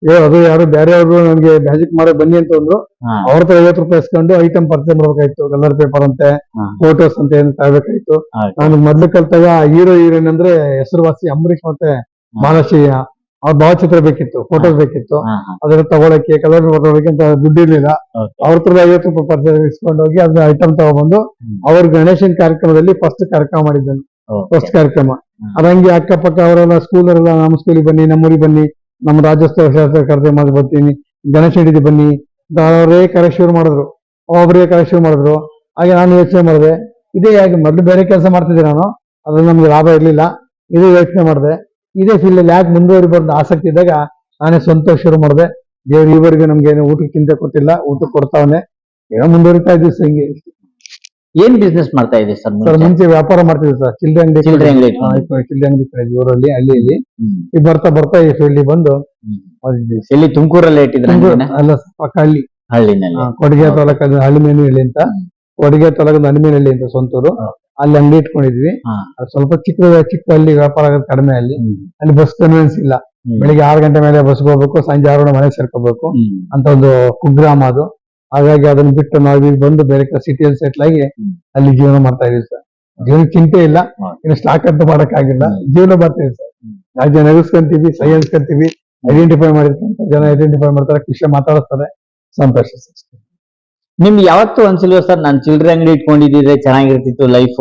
ಏ ಅದು ಯಾರು ಬೇರೆ ಅವರು ನನ್ಗೆ ಮ್ಯಾಜಿಕ್ ಮಾಡಕ್ ಬನ್ನಿ ಅಂತ ಅಂದ್ರು ಅವ್ರ ಹತ್ರ ಐವತ್ತು ರೂಪಾಯಿ ಇಸ್ಕೊಂಡು ಐಟಮ್ ಪರ್ಚೇಸ್ ಮಾಡ್ಬೇಕಾಯ್ತು ಕಲರ್ ಪೇಪರ್ ಅಂತೆ ಫೋಟೋಸ್ ಅಂತ ಏನ್ ತಗೋಬೇಕಾಯ್ತು. ನಾನು ಮೊದ್ಲು ಕಲ್ತಾಗ ಹೀರೋ ಹೀರೋಯಿನ್ ಅಂದ್ರೆ ಹೆಸರುವಾಸಿ ಅಂಬರೀಶ್ ಮತ್ತೆ ಮಾನಶೀಯ ಅವ್ರ ಭಾವಚಿತ್ರ ಬೇಕಿತ್ತು ಫೋಟೋಸ್ ಬೇಕಿತ್ತು. ಅದನ್ನ ತಗೊಳಕ್ಕೆ ಕಲರ್ ಪೇಪರ್ ತಗೊಳಕ್ಕೆ ಅಂತ ದುಡ್ಡು ಇರ್ಲಿಲ್ಲ. ಅವ್ರ ಹತ್ರ ಐವತ್ತು ರೂಪಾಯಿ ಪರ್ಚೇಸ್ ಇಸ್ಕೊಂಡು ಹೋಗಿ ಅದನ್ನ ಐಟಮ್ ತಗೊಬಂದು. ಅವ್ರ ಗಣೇಶನ್ ಕಾರ್ಯಕ್ರಮದಲ್ಲಿ ಫಸ್ಟ್ ಕಾರ್ಯಕ್ರಮ ಮಾಡಿದ್ದಾನೆ ಫಸ್ಟ್ ಕಾರ್ಯಕ್ರಮ. ಅದಂಗೆ ಅಕ್ಕಪಕ್ಕ ಅವರೆಲ್ಲ ಸ್ಕೂಲ್ ಅವರೆಲ್ಲ ನಮ್ಮ ಸ್ಕೂಲಿಗೆ ಬನ್ನಿ ನಮ್ಮೂರಿಗೆ ಬನ್ನಿ ನಮ್ಮ ರಾಜ್ಯೋತ್ಸವ ಕರೆದೆ ಮಾಡಿ ಬರ್ತೀನಿ, ಗಣೇಶ ಹಿಡಿದು ಬನ್ನಿ. ಅವರೇ ಕರೆ ಶುರು ಮಾಡಿದ್ರು. ಒಬ್ಬರೇ ಕರೆ ಶುರು ಮಾಡಿದ್ರು. ಹಾಗೆ ನಾನು ಯೋಚನೆ ಮಾಡಿದೆ. ಇದೇ ಯಾಕೆ ಮೊದಲು ಬೇರೆ ಕೆಲಸ ಮಾಡ್ತಿದ್ದೆ ನಾನು. ಅದ್ರಲ್ಲಿ ನಮ್ಗೆ ಲಾಭ ಇರಲಿಲ್ಲ. ಇದೇ ಯೋಚನೆ ಮಾಡಿದೆ. ಇದೇ ಫೀಲ್ಡಲ್ಲಿ ಯಾಕೆ ಮುಂದುವರಿಬಾರ್ದು ಆಸಕ್ತಿ ಇದ್ದಾಗ ನಾನೇ ಸಂತೋಷ ಶುರು ಮಾಡಿದೆ. ದೇವ್ರ ಇವರಿಗೆ ನಮ್ಗೆ ಏನು ಊಟಕ್ಕೆ ಚಿಂತೆ ಕೊಟ್ಟಿಲ್ಲ. ಊಟ ಕೊಡ್ತಾವನೆ. ಏನೋ ಮುಂದುವರಿತಾ ಇದ್ದೀವಿ ಹಿಂಗೆ ಏನ್ ಬಿಸ್ನೆಸ್ ಮಾಡ್ತಾ ಇದೆ ಸರ್ ಸರ್ ಮುಂಚೆ ವ್ಯಾಪಾರ ಮಾಡ್ತಿದ್ವಿ ಸರ್. ಚಿಲ್ಡ್ರೆ ಅಂಗಡಿ ಚಿಲ್ಲರೆ ಅಂಗಡಿ ಚಿಲ್ಡ್ರೆ ಅಂಗಡಿ ಊರಲ್ಲಿ ಹಳ್ಳಿಯಲ್ಲಿ. ಇಲ್ಲಿ ಈಗ ಬರ್ತಾ ಬರ್ತಾ ಈ ಫೀಲ್ಡ್ ಬಂದು. ಎಲ್ಲಿ ತುಮಕೂರಲ್ಲಿ ಇಟ್ಟಿದ್ರೆ ಅಲ್ಲ ಪಕ್ಕ ಹಳ್ಳಿ. ಹಳ್ಳಿನಲ್ಲಿ. ಆ, ಹಳ್ಳಿ ಮೇನು ಹಳ್ಳಿಮೇನಹಳ್ಳಿ ಅಂತ. ಕೊಡಗೆ ತಾಲೂಕದ ಹಳ್ಳಿ ಅಂತ ಸ್ವಂತೂರು. ಅಲ್ಲಿ ಅಂಗಡಿ ಇಟ್ಕೊಂಡಿದ್ವಿ. ಸ್ವಲ್ಪ ಚಿಕ್ಕ ಚಿಕ್ಕ ಹಳ್ಳಿ ವ್ಯಾಪಾರ ಆಗೋದು ಕಡಿಮೆ ಅಲ್ಲಿ. ಅಲ್ಲಿ ಬಸ್ ಕನ್ವೆನ್ಸ್ ಇಲ್ಲ. ಬೆಳಿಗ್ಗೆ ಆರು ಗಂಟೆ ಮೇಲೆ ಬಸ್ ಹೋಗ್ಬೇಕು ಸಂಜೆ ಆರು ಮನೆ ಮನೆಗೆ ಸೇರ್ಕೋಬೇಕು. ಅಂತ ಒಂದು ಕುಗ್ರಾಮ ಅದು. ಹಾಗಾಗಿ ಅದನ್ನ ಬಿಟ್ಟು ನಾವು ಇಲ್ಲಿ ಬಂದು ಬೇರೆ ಕಡೆ ಸಿಟಿಯಲ್ಲಿ ಸೆಟ್ಲ್ ಆಗಿ ಅಲ್ಲಿ ಜೀವನ ಮಾಡ್ತಾ ಇದೀವಿ ಸರ್. ಜೀವನ ಚಿಂತೆ ಇಲ್ಲ. ಇನ್ನು ಸ್ಟಾಕ್ ಅಂತ ಮಾಡಕ್ಕಾಗಿಲ್ಲ. ಆಗಿಲ್ಲ ಜೀವನ ಮಾಡ್ತೀವಿ ಸರ್. ಜನ ನಗಿಸ್ಕೊಂತೀವಿ ಸೈ ಅನ್ಸ್ಕೊಂತೀವಿ ಐಡೆಂಟಿಫೈ ಮಾಡಿರ್ತಂತ ಜನ ಐಡೆಂಟಿಫೈ ಮಾಡ್ತಾರೆ ಖುಷಿ ಮಾತಾಡಿಸ್ತಾರೆ. ಸಂತೋಷ ಸರ್ ನಿಮ್ಗೆ ಯಾವತ್ತು ಅನ್ಸಿಲ್ವಾ ಸರ್ ನಾನ್ ಚಿಲ್ಡ್ರೆ ಅಂಗಡಿ ಇಟ್ಕೊಂಡಿದ್ರೆ ಚೆನ್ನಾಗಿರ್ತಿತ್ತು ಲೈಫ್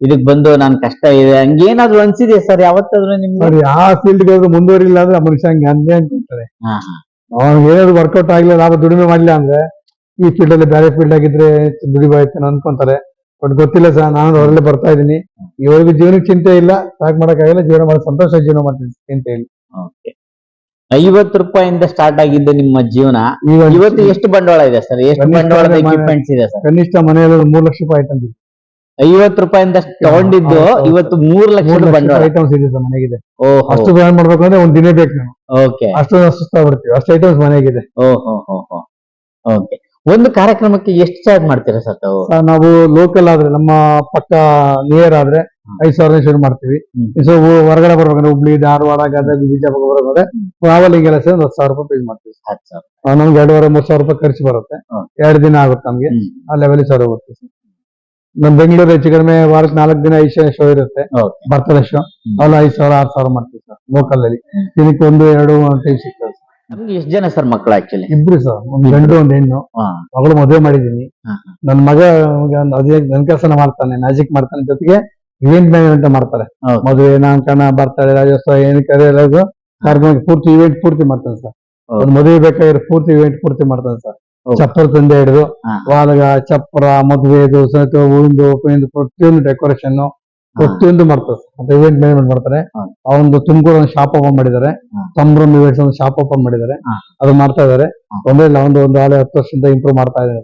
ಇದಕ್ ಬಂದು ನಾನ್ ಕಷ್ಟ ಇದೆ. ಹಂಗೇನಾದ್ರು ಅನ್ಸಿದೆ ಸರ್ ಯಾವತ್ತಾದ್ರೂ ನಿಮ್ಗೆ? ಯಾವ ಆ ಫೀಲ್ಡ್ ಹೋದ್ರೆ ಮುಂದುವರಿಲ್ಲ ಅಂದ್ರೆ ಮನುಷ್ಯ ಹಂಗೆ ಅಂದೇ ಅಂತಾರೆ ಹಾ, ಹಾ. ಅವ್ನು ಏನಾದ್ರು ವರ್ಕೌಟ್ ಆಗ್ಲಿಲ್ಲ ಲಾಭ ದುಡಿಮೆ ಮಾಡ್ಲಿಲ್ಲ ಅಂದ್ರೆ ಈ ಫೀಲ್ಡ್ ಅಲ್ಲಿ ಬೇರೆ ಫೀಲ್ಡ್ ಆಗಿದ್ರೆ ದುಡಿಬಾಯ್ತೇನೋ ಅನ್ಕೊಂತಾರೆ. ಬಟ್ ಗೊತ್ತಿಲ್ಲ ಸರ್ ನಾನು ಹೊರಗಡೆ ಬರ್ತಾ ಇದ್ದೀನಿ. ಇವಾಗ ಜೀವನಕ್ಕೆ ಚಿಂತೆ ಇಲ್ಲ. ಸಾಕ್ ಮಾಡಕ್ಕಾಗಲ್ಲ ಜೀವನ ಮಾಡಿ ಸಂತೋಷ ಜೀವನ ಮಾಡ್ತೀನಿ ಚಿಂತೆ ಇಲ್ಲ ಐವತ್ ಐವತ್ತು ರೂಪಾಯಿಂದ ಸ್ಟಾರ್ಟ್ ಆಗಿದ್ದ ನಿಮ್ಮ ಜೀವನ. ಇವತ್ತು ಎಷ್ಟು ಬಂಡವಾಳ ಇದೆ ಸರ್ ಎಷ್ಟು ಕನಿಷ್ಠ ಬಂಡವಾಳದ ಎಕ್ವಿಪ್ಮೆಂಟ್ಸ್ ಇದೆ ಸರ್ ಕನಿಷ್ಠ ಮನೆಯಲ್ಲಿ ಮೂರ್ ಲಕ್ಷ ರೂಪಾಯಿ ಐಟಮ್ಸ್ ಇದೆ. ಐವತ್ತು ರೂಪಾಯಿಂದ ತಗೊಂಡಿದ್ದು. ಇವತ್ತು ಮೂರು ಲಕ್ಷ ಬಂಡವಾಳ. ಐಟಮ್ಸ್ ಇದೆ ಸರ್ ಮನೆಗಿದೆ. ಅಷ್ಟು ಬ್ಯಾನ್ ಮಾಡ್ಬೇಕು ಅಂದ್ರೆ ಒಂದ್ ದಿನ ಬೇಕು ನಾವು. ಓಕೆ ಅಷ್ಟು ಬರ್ತೀವಿ ಅಷ್ಟು ಐಟಮ್ಸ್ ಮನೆಗಿದೆ. ಓಹೋ ಓಕೆ ಒಂದು ಕಾರ್ಯಕ್ರಮಕ್ಕೆ ಎಷ್ಟು ಚಾರ್ಜ್ ಮಾಡ್ತೀರಾ ಸರ್ ತಾವು ಸರ್, ನಾವು ಲೋಕಲ್ ಆದ್ರೆ ನಮ್ಮ ಪಕ್ಕ ನಿಯರ್ ಆದ್ರೆ ಐದ್ ಸಾವಿರ ಶುರು ಮಾಡ್ತೀವಿ ಸೊ ಹೊರಗಡೆ ಬರ್ಬೇಕಂದ್ರೆ ಹುಬ್ಳಿ ಧಾರವಾಡ ಗದಗ ಬಿಜಾಪುರ ಬರ್ಬೇಕಾದ್ರೆ ಟ್ರಾವೆಲಿಂಗ್ ಎಲ್ಲ ಸೇರಿ ಒಂದು ಹತ್ತು ಸಾವಿರ ರೂಪಾಯಿ ಪೇ ಮಾಡ್ತೀವಿ ಹತ್ತು ಸಾವಿರ. ಆ, ನಮ್ಗೆ ಎರಡೂವರೆ ಮೂರ್ ಸಾವಿರ ರೂಪಾಯಿ ಖರ್ಚು ಬರುತ್ತೆ ಹ್ಮ್. ಎರಡು ದಿನ ಆಗುತ್ತೆ ನಮ್ಗೆ ಹ್ಮ್. ಆ ಲೆವೆಲ್ ಸರ್ ಬರುತ್ತೆ ಸರ್. ನಮ್ ಬೆಂಗಳೂರು ಹೆಚ್ಚು ಕಡಿಮೆ ವಾರಕ್ಕೆ ನಾಲ್ಕು ದಿನ ಐದು ಶೋ ಇರುತ್ತೆ ಬರ್ತದೆ ಬರ್ತಡೇ ಶೋ ಹ್ಮ್. ಅವೆಲ್ಲ ಐದು ಸಾವಿರ ಆರು ಸಾವಿರ ಮಾಡ್ತೀವಿ ಸರ್ ಲೋಕಲ್ ಅಲ್ಲಿ ದಿನಕ್ಕೆ ಒಂದು ಎರಡು ಟೈಮ್ ಸಿಗ್ತದೆ. ನಮ್ಗೆ ಎಷ್ಟು ಜನ ಸರ್ ಮಕ್ಕಳು ಆಕ್ಚುಲಿ ಇಬ್ರು ಸರ್ ಒಂದ್ ಗಂಡು ಒಂದ್ ಹೆಣ್ಣು. ಮಗಳು ಮದುವೆ ಮಾಡಿದೀನಿ. ಹಾ, ನನ್ನ ಮಗ ಒಂದು ಅದೇ ನನ್ ಕೆಲಸನ ಮಾಡ್ತಾನೆ ಮ್ಯಾಜಿಕ್ ಮಾಡ್ತಾನೆ ಜೊತೆಗೆ ಇವೆಂಟ್ ಮ್ಯಾನೇಜ್ಮೆಂಟ್ ಮಾಡ್ತಾರೆ. ಹೌದು. ಮದುವೆ ನಾಮಕರಣ ಬರ್ತಾಳೆ ರಾಜ್ಯೋತ್ಸವ ಏನ್ ಕರೆಯಲ್ಲ ಕಾರ್ಯಕ್ರಮ ಪೂರ್ತಿ ಇವೆಂಟ್ ಪೂರ್ತಿ ಮಾಡ್ತಾನೆ ಸರ್. ಒಂದ್ ಒಂದು ಮದುವೆ ಬೇಕಾಗಿರೋ ಪೂರ್ತಿ ಇವೆಂಟ್ ಪೂರ್ತಿ ಮಾಡ್ತಾನೆ ಸರ್. ಹೌದು. ಚಪ್ಪರ ತಂದೆ ಹಿಡಿದು ಹಾ. ವಾಲಗ ಚಪ್ಪರ ಮದುವೆ ಉಪ್ಪಿಂದು ಪ್ರತಿಯೊಂದು ಡೆಕೋರೇಷನ್ ಪ್ರತಿಯೊಂದು ಮಾಡ್ತಾರೆ. ಅಂತ ಇವೆಂಟ್ ಮ್ಯಾನೇಜ್ಮೆಂಟ್ ಮಾಡ್ತಾರೆ. ಒಂದು ತುಮಕೂರು ಒಂದು ಶಾಪ್ ಓಪನ್ ಮಾಡಿದ್ದಾರೆ. ಸಂಭ್ರಮ್ ಇವೆಂಟ್ಸ್ ಒಂದು ಶಾಪ್ ಓಪನ್ ಮಾಡಿದ್ದಾರೆ. ಅದು ಮಾಡ್ತಾ ಇದಾರೆ ಒಂದೇ ಇಲ್ಲ ಒಂದು ಒಂದು ಆಲೆ ಹತ್ತು ವರ್ಷದಿಂದ ಇಂಪ್ರೂವ್ ಮಾಡ್ತಾ ಇದ್ದಾರೆ.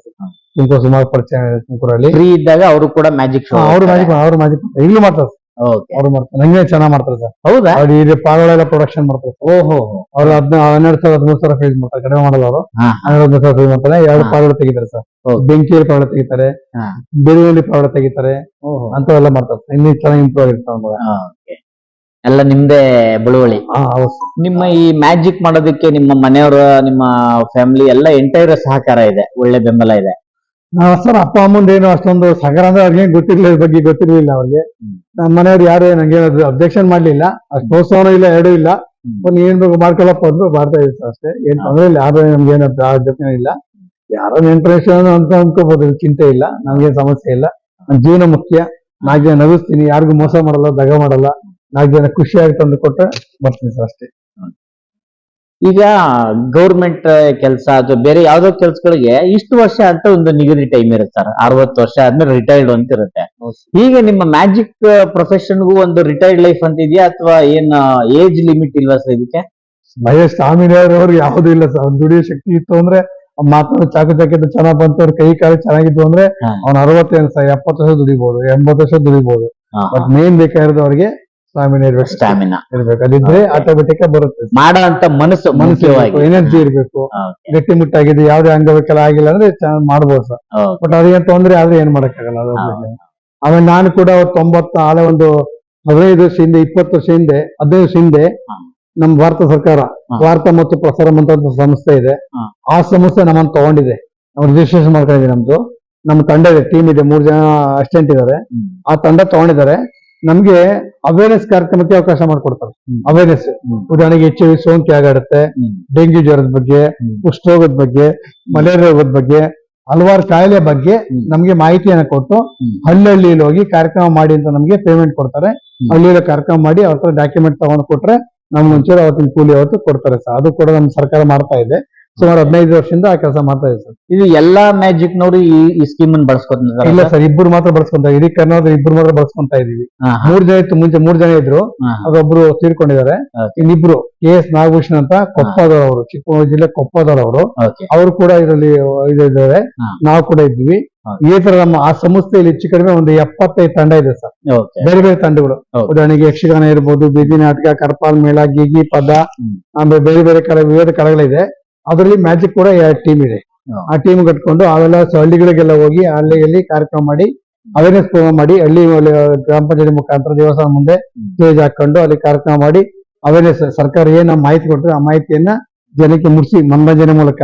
ತುಮಕೂರು ಸುಮಾರು ಪರಿಚಯ ತುಮಕೂರಲ್ಲಿ. ಫ್ರೀ ಇದ್ದಾಗ ಅವರು ಕೂಡ ಮ್ಯಾಜಿಕ್ ಶೋ ಅವರು ಮ್ಯಾಜಿಕ್ ಅವರು ಮ್ಯಾಜಿಕ್ ಈಗಲೂ ಮಾಡ್ತಾರೆ. ಅವ್ರು ಮಾಡ್ತಾರೆ. ನಂಗೆ ಚೆನ್ನಾಗಿ ಮಾಡ್ತಾರೆ ಸರ್. ಹೌದಾ? ಅವ್ರು ಈ ಪಾಳಗಳೆಲ್ಲ ಪ್ರೊಡಕ್ಷನ್ ಮಾಡ್ತಾರೆ. ಓಹೋ. ಅವ್ರು ಹದಿನ ಹನ್ನೆರಡು ಸಾವಿರ ಹದಿಮೂರು ಸಾವಿರ ಫೀಸ್ ಮಾಡ್ತಾರೆ. ಕಡಿಮೆ ಮಾಡಲ್ಲ ಅವರು. ಹನ್ನೆರಡು ಹದಿಮೂರು ಸಾವಿರ ಫೇಸ್ ಮಾಡ್ತಾರೆ. ಎರಡು ಹಾ. ಪಾಗಳು ತೆಗಿತಾರೆ ಸರ್. ಬೆಂಕಿ ಬೆಂಕಿಯಲ್ಲಿ ಪಾಗಳು ತೆಗಿತಾರೆ. ಬೇರೆಯಲ್ಲಿ ಪಾಗಳು ತೆಗಿತಾರೆ. ಅಂತವೆಲ್ಲ ಮಾಡ್ತಾರೆ ಇನ್ನು ಚೆನ್ನಾಗಿ ಇಂಪ್ರೂವ್ ಆಗಿರ್ತಾರೆ ಎಲ್ಲ ನಿಮ್ದೇ ಬಳುವಳಿ. ನಿಮ್ಮ ಈ ಮ್ಯಾಜಿಕ್ ಮಾಡೋದಕ್ಕೆ ನಿಮ್ಮ ಮನೆಯವರ ನಿಮ್ಮ ಫ್ಯಾಮಿಲಿ ಎಲ್ಲ ಎಂಟೈರ್ ಸಹಕಾರ ಇದೆ. ಒಳ್ಳೆ ಬೆಂಬಲ ಇದೆ. ಆ, ಸರ್ ಅಪ್ಪ ಅಮ್ಮಂದ ಏನು ಅಷ್ಟೊಂದು ಸಗರ ಅಂದ್ರೆ ಅವ್ರಿಗೆ ಗೊತ್ತಿರ್ಲಿಲ್ಲ ಇದ್ರ ಬಗ್ಗೆ ಗೊತ್ತಿರ್ಲಿಲ್ಲ ಅವ್ರಿಗೆ. ನಮ್ಮ ಮನೆಯವ್ರು ಯಾರು ನಂಗೆ ಅಬ್ಜೆಕ್ಷನ್ ಮಾಡ್ಲಿಲ್ಲ ಅಷ್ಟು ಪ್ರೋತ್ಸಾಹನೂ ಇಲ್ಲ ಎರಡೂ ಇಲ್ಲ. ಒಂದು ಏನ್ ಬೇಕು ಮಾಡ್ಕೊಳಪ್ಪ ಅಂದ್ರು ಬರ್ತಾ ಇದ್ದೀವಿ sir ಅಷ್ಟೇ. ಏನ್ ತೊಂದ್ರೆ ಇಲ್ಲ ಯಾರು ನಮ್ಗೆ ಏನು ಅಬ್ಜೆಕ್ಷನ್ ಇಲ್ಲ. ಯಾರೋ ಇಂಟ್ರೆಸ್ಟ್ ಅಂತ ಅನ್ಕೋಬಹುದು ಚಿಂತೆ ಇಲ್ಲ ನಮ್ಗೇನ್ ಸಮಸ್ಯೆ ಇಲ್ಲ. ನಮ್ ಜೀವನ ಮುಖ್ಯ. ನಾಲ್ಕು ಜನ ನಗಿಸ್ತೀನಿ ಯಾರಿಗೂ ಮೋಸ ಮಾಡಲ್ಲ ದಗ ಮಾಡಲ್ಲ. ನಾಲ್ಕು ಜನ ಖುಷಿಯಾಗಿ ತಂದು ಕೊಟ್ರೆ ಬರ್ತೀನಿ ಸರ್ ಅಷ್ಟೇ. ಈಗ ಗೌರ್ಮೆಂಟ್ ಕೆಲಸ ಅಥವಾ ಬೇರೆ ಯಾವ್ದೋ ಕೆಲಸಗಳಿಗೆ ಇಷ್ಟು ವರ್ಷ ಅಂತ ಒಂದು ನಿಗದಿ ಟೈಮ್ ಇರುತ್ತೆ ಸರ್ ಅರವತ್ತು ವರ್ಷ ಆದ್ಮೇಲೆ ರಿಟೈರ್ಡ್ ಅಂತ ಇರುತ್ತೆ. ಈಗ ನಿಮ್ಮ ಮ್ಯಾಜಿಕ್ ಪ್ರೊಫೆಷನ್ಗೂ ಒಂದು ರಿಟೈರ್ಡ್ ಲೈಫ್ ಅಂತ ಇದೆಯಾ ಅಥವಾ ಏನ್ ಏಜ್ ಲಿಮಿಟ್ ಇಲ್ವಾ ಸರ್ ಇದಕ್ಕೆ? ಮಹೇಶ್ ಅವ್ರಿಗೆ ಯಾವ್ದು ಇಲ್ಲ ಸರ್ ಅವ್ನ್ ದುಡಿಯೋ ಶಕ್ತಿ ಇತ್ತು ಅಂದ್ರೆ ಮಾತಾಡೋ ಚಾಕು ಚಾಕೆಟ್ ಚೆನ್ನಾಗ್ ಬಂತು ಅವ್ರ ಕೈ ಕಾಲು ಚೆನ್ನಾಗಿತ್ತು ಅಂದ್ರೆ. ಅವ್ನ ಅರವತ್ತೇನು ಸರ್ ಎಪ್ಪತ್ತು ವರ್ಷ ದುಡಿಬಹುದು ಎಂಬತ್ತು ವರ್ಷ ದುಡಿಬಹುದು ಬಟ್ ಮೇನ್ ಬೇಕಾಗಿರೋದು ಅವ್ರಿಗೆ ಸ್ವಾಮಿನ ಇರ್ಬೇಕು. ಸ್ಟಾಮಿನಾ ಇರ್ಬೇಕು. ಅದಿದ್ರೆ. ಆಟೋಮೆಟಿಕ್ ಬರುತ್ತೆ. ಮಾಡೋ ಅಂತ ಮನಸ್ಸು ಮನಸ್ಸು ಎನರ್ಜಿ ಇರ್ಬೇಕು. ಗಟ್ಟಿ ಮುಟ್ಟಾಗಿದೆ ಯಾವ್ದೇ ಅಂಗವಿಕಲ ಆಗಿಲ್ಲ ಅಂದ್ರೆ ಮಾಡ್ಬೋದು ಸರ್. ಬಟ್ ಅದೇನ್ ತೊಂದ್ರೆ ಆದ್ರೆ ಏನ್ ಮಾಡಕ್ಕಾಗಲ್ಲ. ಆಮೇಲೆ ನಾನು ಕೂಡ ತೊಂಬತ್ತ ಆಲೆ ಒಂದು ಹದಿನೈದು ವರ್ಷ ಹಿಂದೆ ಇಪ್ಪತ್ತು ವರ್ಷ ಹಿಂದೆ ಹದಿನೈದು ವರ್ಷ ಹಿಂದೆ ನಮ್ ನಮ್ಮ ಭಾರತ ಸರ್ಕಾರ ಭಾರತ ವಾರ್ತಾ ಮತ್ತು ಪ್ರಸಾರ ಮಂತ್ರ ಸಂಸ್ಥೆ ಇದೆ. ಆ ಸಂಸ್ಥೆ ನಮ್ಮನ್ನು ತಗೊಂಡಿದೆ. ನಾವು ರಿಜಿಸ್ಟ್ರೇಷನ್ ಮಾಡ್ಕೊಂಡಿದೆ ನಮ್ದು. ನಮ್ಮ ತಂಡ ಇದೆ ಟೀಮ್ ಇದೆ ಮೂರ್ ಜನ ಅಸಿಸ್ಟೆಂಟ್ ಇದ್ದಾರೆ. ಆ ತಂಡ ತಗೊಂಡಿದ್ದಾರೆ. ನಮ್ಗೆ ಅವೇರ್ನೆಸ್ ಕಾರ್ಯಕ್ರಮಕ್ಕೆ ಅವಕಾಶ ಮಾಡಿಕೊಡ್ತಾರೆ. ಅವೇರ್ನೆಸ್. ಉದಾಹರಣೆಗೆ ಎಚ್ ಐ ಸೋಂಕು ಆಗಾಡುತ್ತೆ. ಡೆಂಗ್ಯೂ ಜ್ವರದ ಬಗ್ಗೆ. ಕುಷ್ಠರೋಗದ ಬಗ್ಗೆ ಮಲೇರಿಯಾ ರೋಗದ ಬಗ್ಗೆ ಹಲವಾರು ಕಾಯಿಲೆ ಬಗ್ಗೆ. ನಮ್ಗೆ ಮಾಹಿತಿಯನ್ನು ಕೊಟ್ಟು ಹ್ಮ್. ಹಳ್ಳಿಯಲ್ಲಿ ಹೋಗಿ ಕಾರ್ಯಕ್ರಮ ಮಾಡಿ ಅಂತ ನಮ್ಗೆ ಪೇಮೆಂಟ್ ಕೊಡ್ತಾರೆ. ಹಳ್ಳಿಯಲ್ಲಿ ಕಾರ್ಯಕ್ರಮ ಮಾಡಿ ಅವ್ರ ಡಾಕ್ಯುಮೆಂಟ್ ತಗೊಂಡು ಕೊಟ್ರೆ ನಮ್ಗೆ ಒಂಚೂರು ಅವತ್ತಿನ ಕೂಲಿ ಅವತ್ತು ಕೊಡ್ತಾರೆ ಸರ್ ಅದು ಕೂಡ ನಮ್ಮ ಸರ್ಕಾರ ಮಾಡ್ತಾ ಇದೆ ಸುಮಾರು ಹದಿನೈದು ವರ್ಷದಿಂದ ಆ ಕೆಲಸ ಮಾಡ್ತಾ ಇದೆ ಸರ್. ಇದು ಎಲ್ಲಾ ಮ್ಯಾಜಿಕ್ ನವರು ಈ ಈ ಸ್ಕೀಮ್ ಅನ್ನು ಇಲ್ಲ ಸರ್? ಇಬ್ಬರು ಮಾತ್ರ ಬಳಸ್ಕೊಂತ ಇಡೀ ಕರ್ನಾಟಕ ಇಬ್ಬರು ಮಾತ್ರ ಬಳಸ್ಕೊಂತ ಇದೀವಿ ಮೂರ್ ಜನ ಇತ್ತು ಮುಂಚೆ ಮೂರ್ ಜನ ಇದ್ರು. ಅದೊಬ್ರು ತೀರ್ಕೊಂಡಿದ್ದಾರೆ. ಇನ್ನಿಬ್ರು ಕೆ ಎಸ್ ನಾಗಭೂಷಣ್ ಅಂತ ಕೊಪ್ಪದವರು ಚಿಕ್ಕಮಗಳೂರು ಜಿಲ್ಲೆ ಕೊಪ್ಪದವರು ಅವರು. ಅವರು ಕೂಡ ಇದರಲ್ಲಿ ಇದು ಇದ್ದಾರೆ. ನಾವು ಕೂಡ ಇದ್ವಿ ಹಾ. ಈ ತರ ನಮ್ಮ ಆ ಸಂಸ್ಥೆಯಲ್ಲಿ ಹೆಚ್ಚು ಕಡಿಮೆ ಒಂದು ಎಪ್ಪತ್ತೈದು ತಂಡ ಇದೆ ಸರ್. ಬೇರೆ ಬೇರೆ ತಂಡಗಳು. ಉದಾಹರಣೆಗೆ ಯಕ್ಷಗಾನ ಇರ್ಬೋದು ಬೀದಿ ನಾಟಕ ಕರ್ಪಾಲ್ ಮೇಳ ಗಿಗಿ ಪದ. ಆಮೇಲೆ ಬೇರೆ ಬೇರೆ ಕಡೆ ವಿವಿಧ ಕಲೆಗಳಿದೆ. ಅದರಲ್ಲಿ ಮ್ಯಾಜಿಕ್ ಕೂಡ ಎರಡು ಟೀಮ್ ಇದೆ. ಆ ಟೀಮ್ ಕಟ್ಕೊಂಡು ಅವೆಲ್ಲ ಹಳ್ಳಿಗಳಿಗೆಲ್ಲ ಹೋಗಿ ಹಳ್ಳಿಯಲ್ಲಿ ಕಾರ್ಯಕ್ರಮ ಮಾಡಿ ಅವೇರ್ನೆಸ್ ಪ್ರೋಗ್ರಾಮ್ ಮಾಡಿ ಹಳ್ಳಿ ಗ್ರಾಮ ಪಂಚಾಯತಿ ಮುಖಾಂತರ ದೇವಸ್ಥಾನ ಮುಂದೆ. ಸ್ಟೇಜ್ ಹಾಕೊಂಡು ಅಲ್ಲಿ ಕಾರ್ಯಕ್ರಮ ಮಾಡಿ ಅವೇರ್ನೆಸ್ ಸರ್ಕಾರ ಏನ ಮಾಹಿತಿ ಕೊಟ್ಟರೆ ಆ ಮಾಹಿತಿಯನ್ನ ಜನಕ್ಕೆ ಮುಡಿಸಿ ಮನರಂಜನೆ ಮೂಲಕ.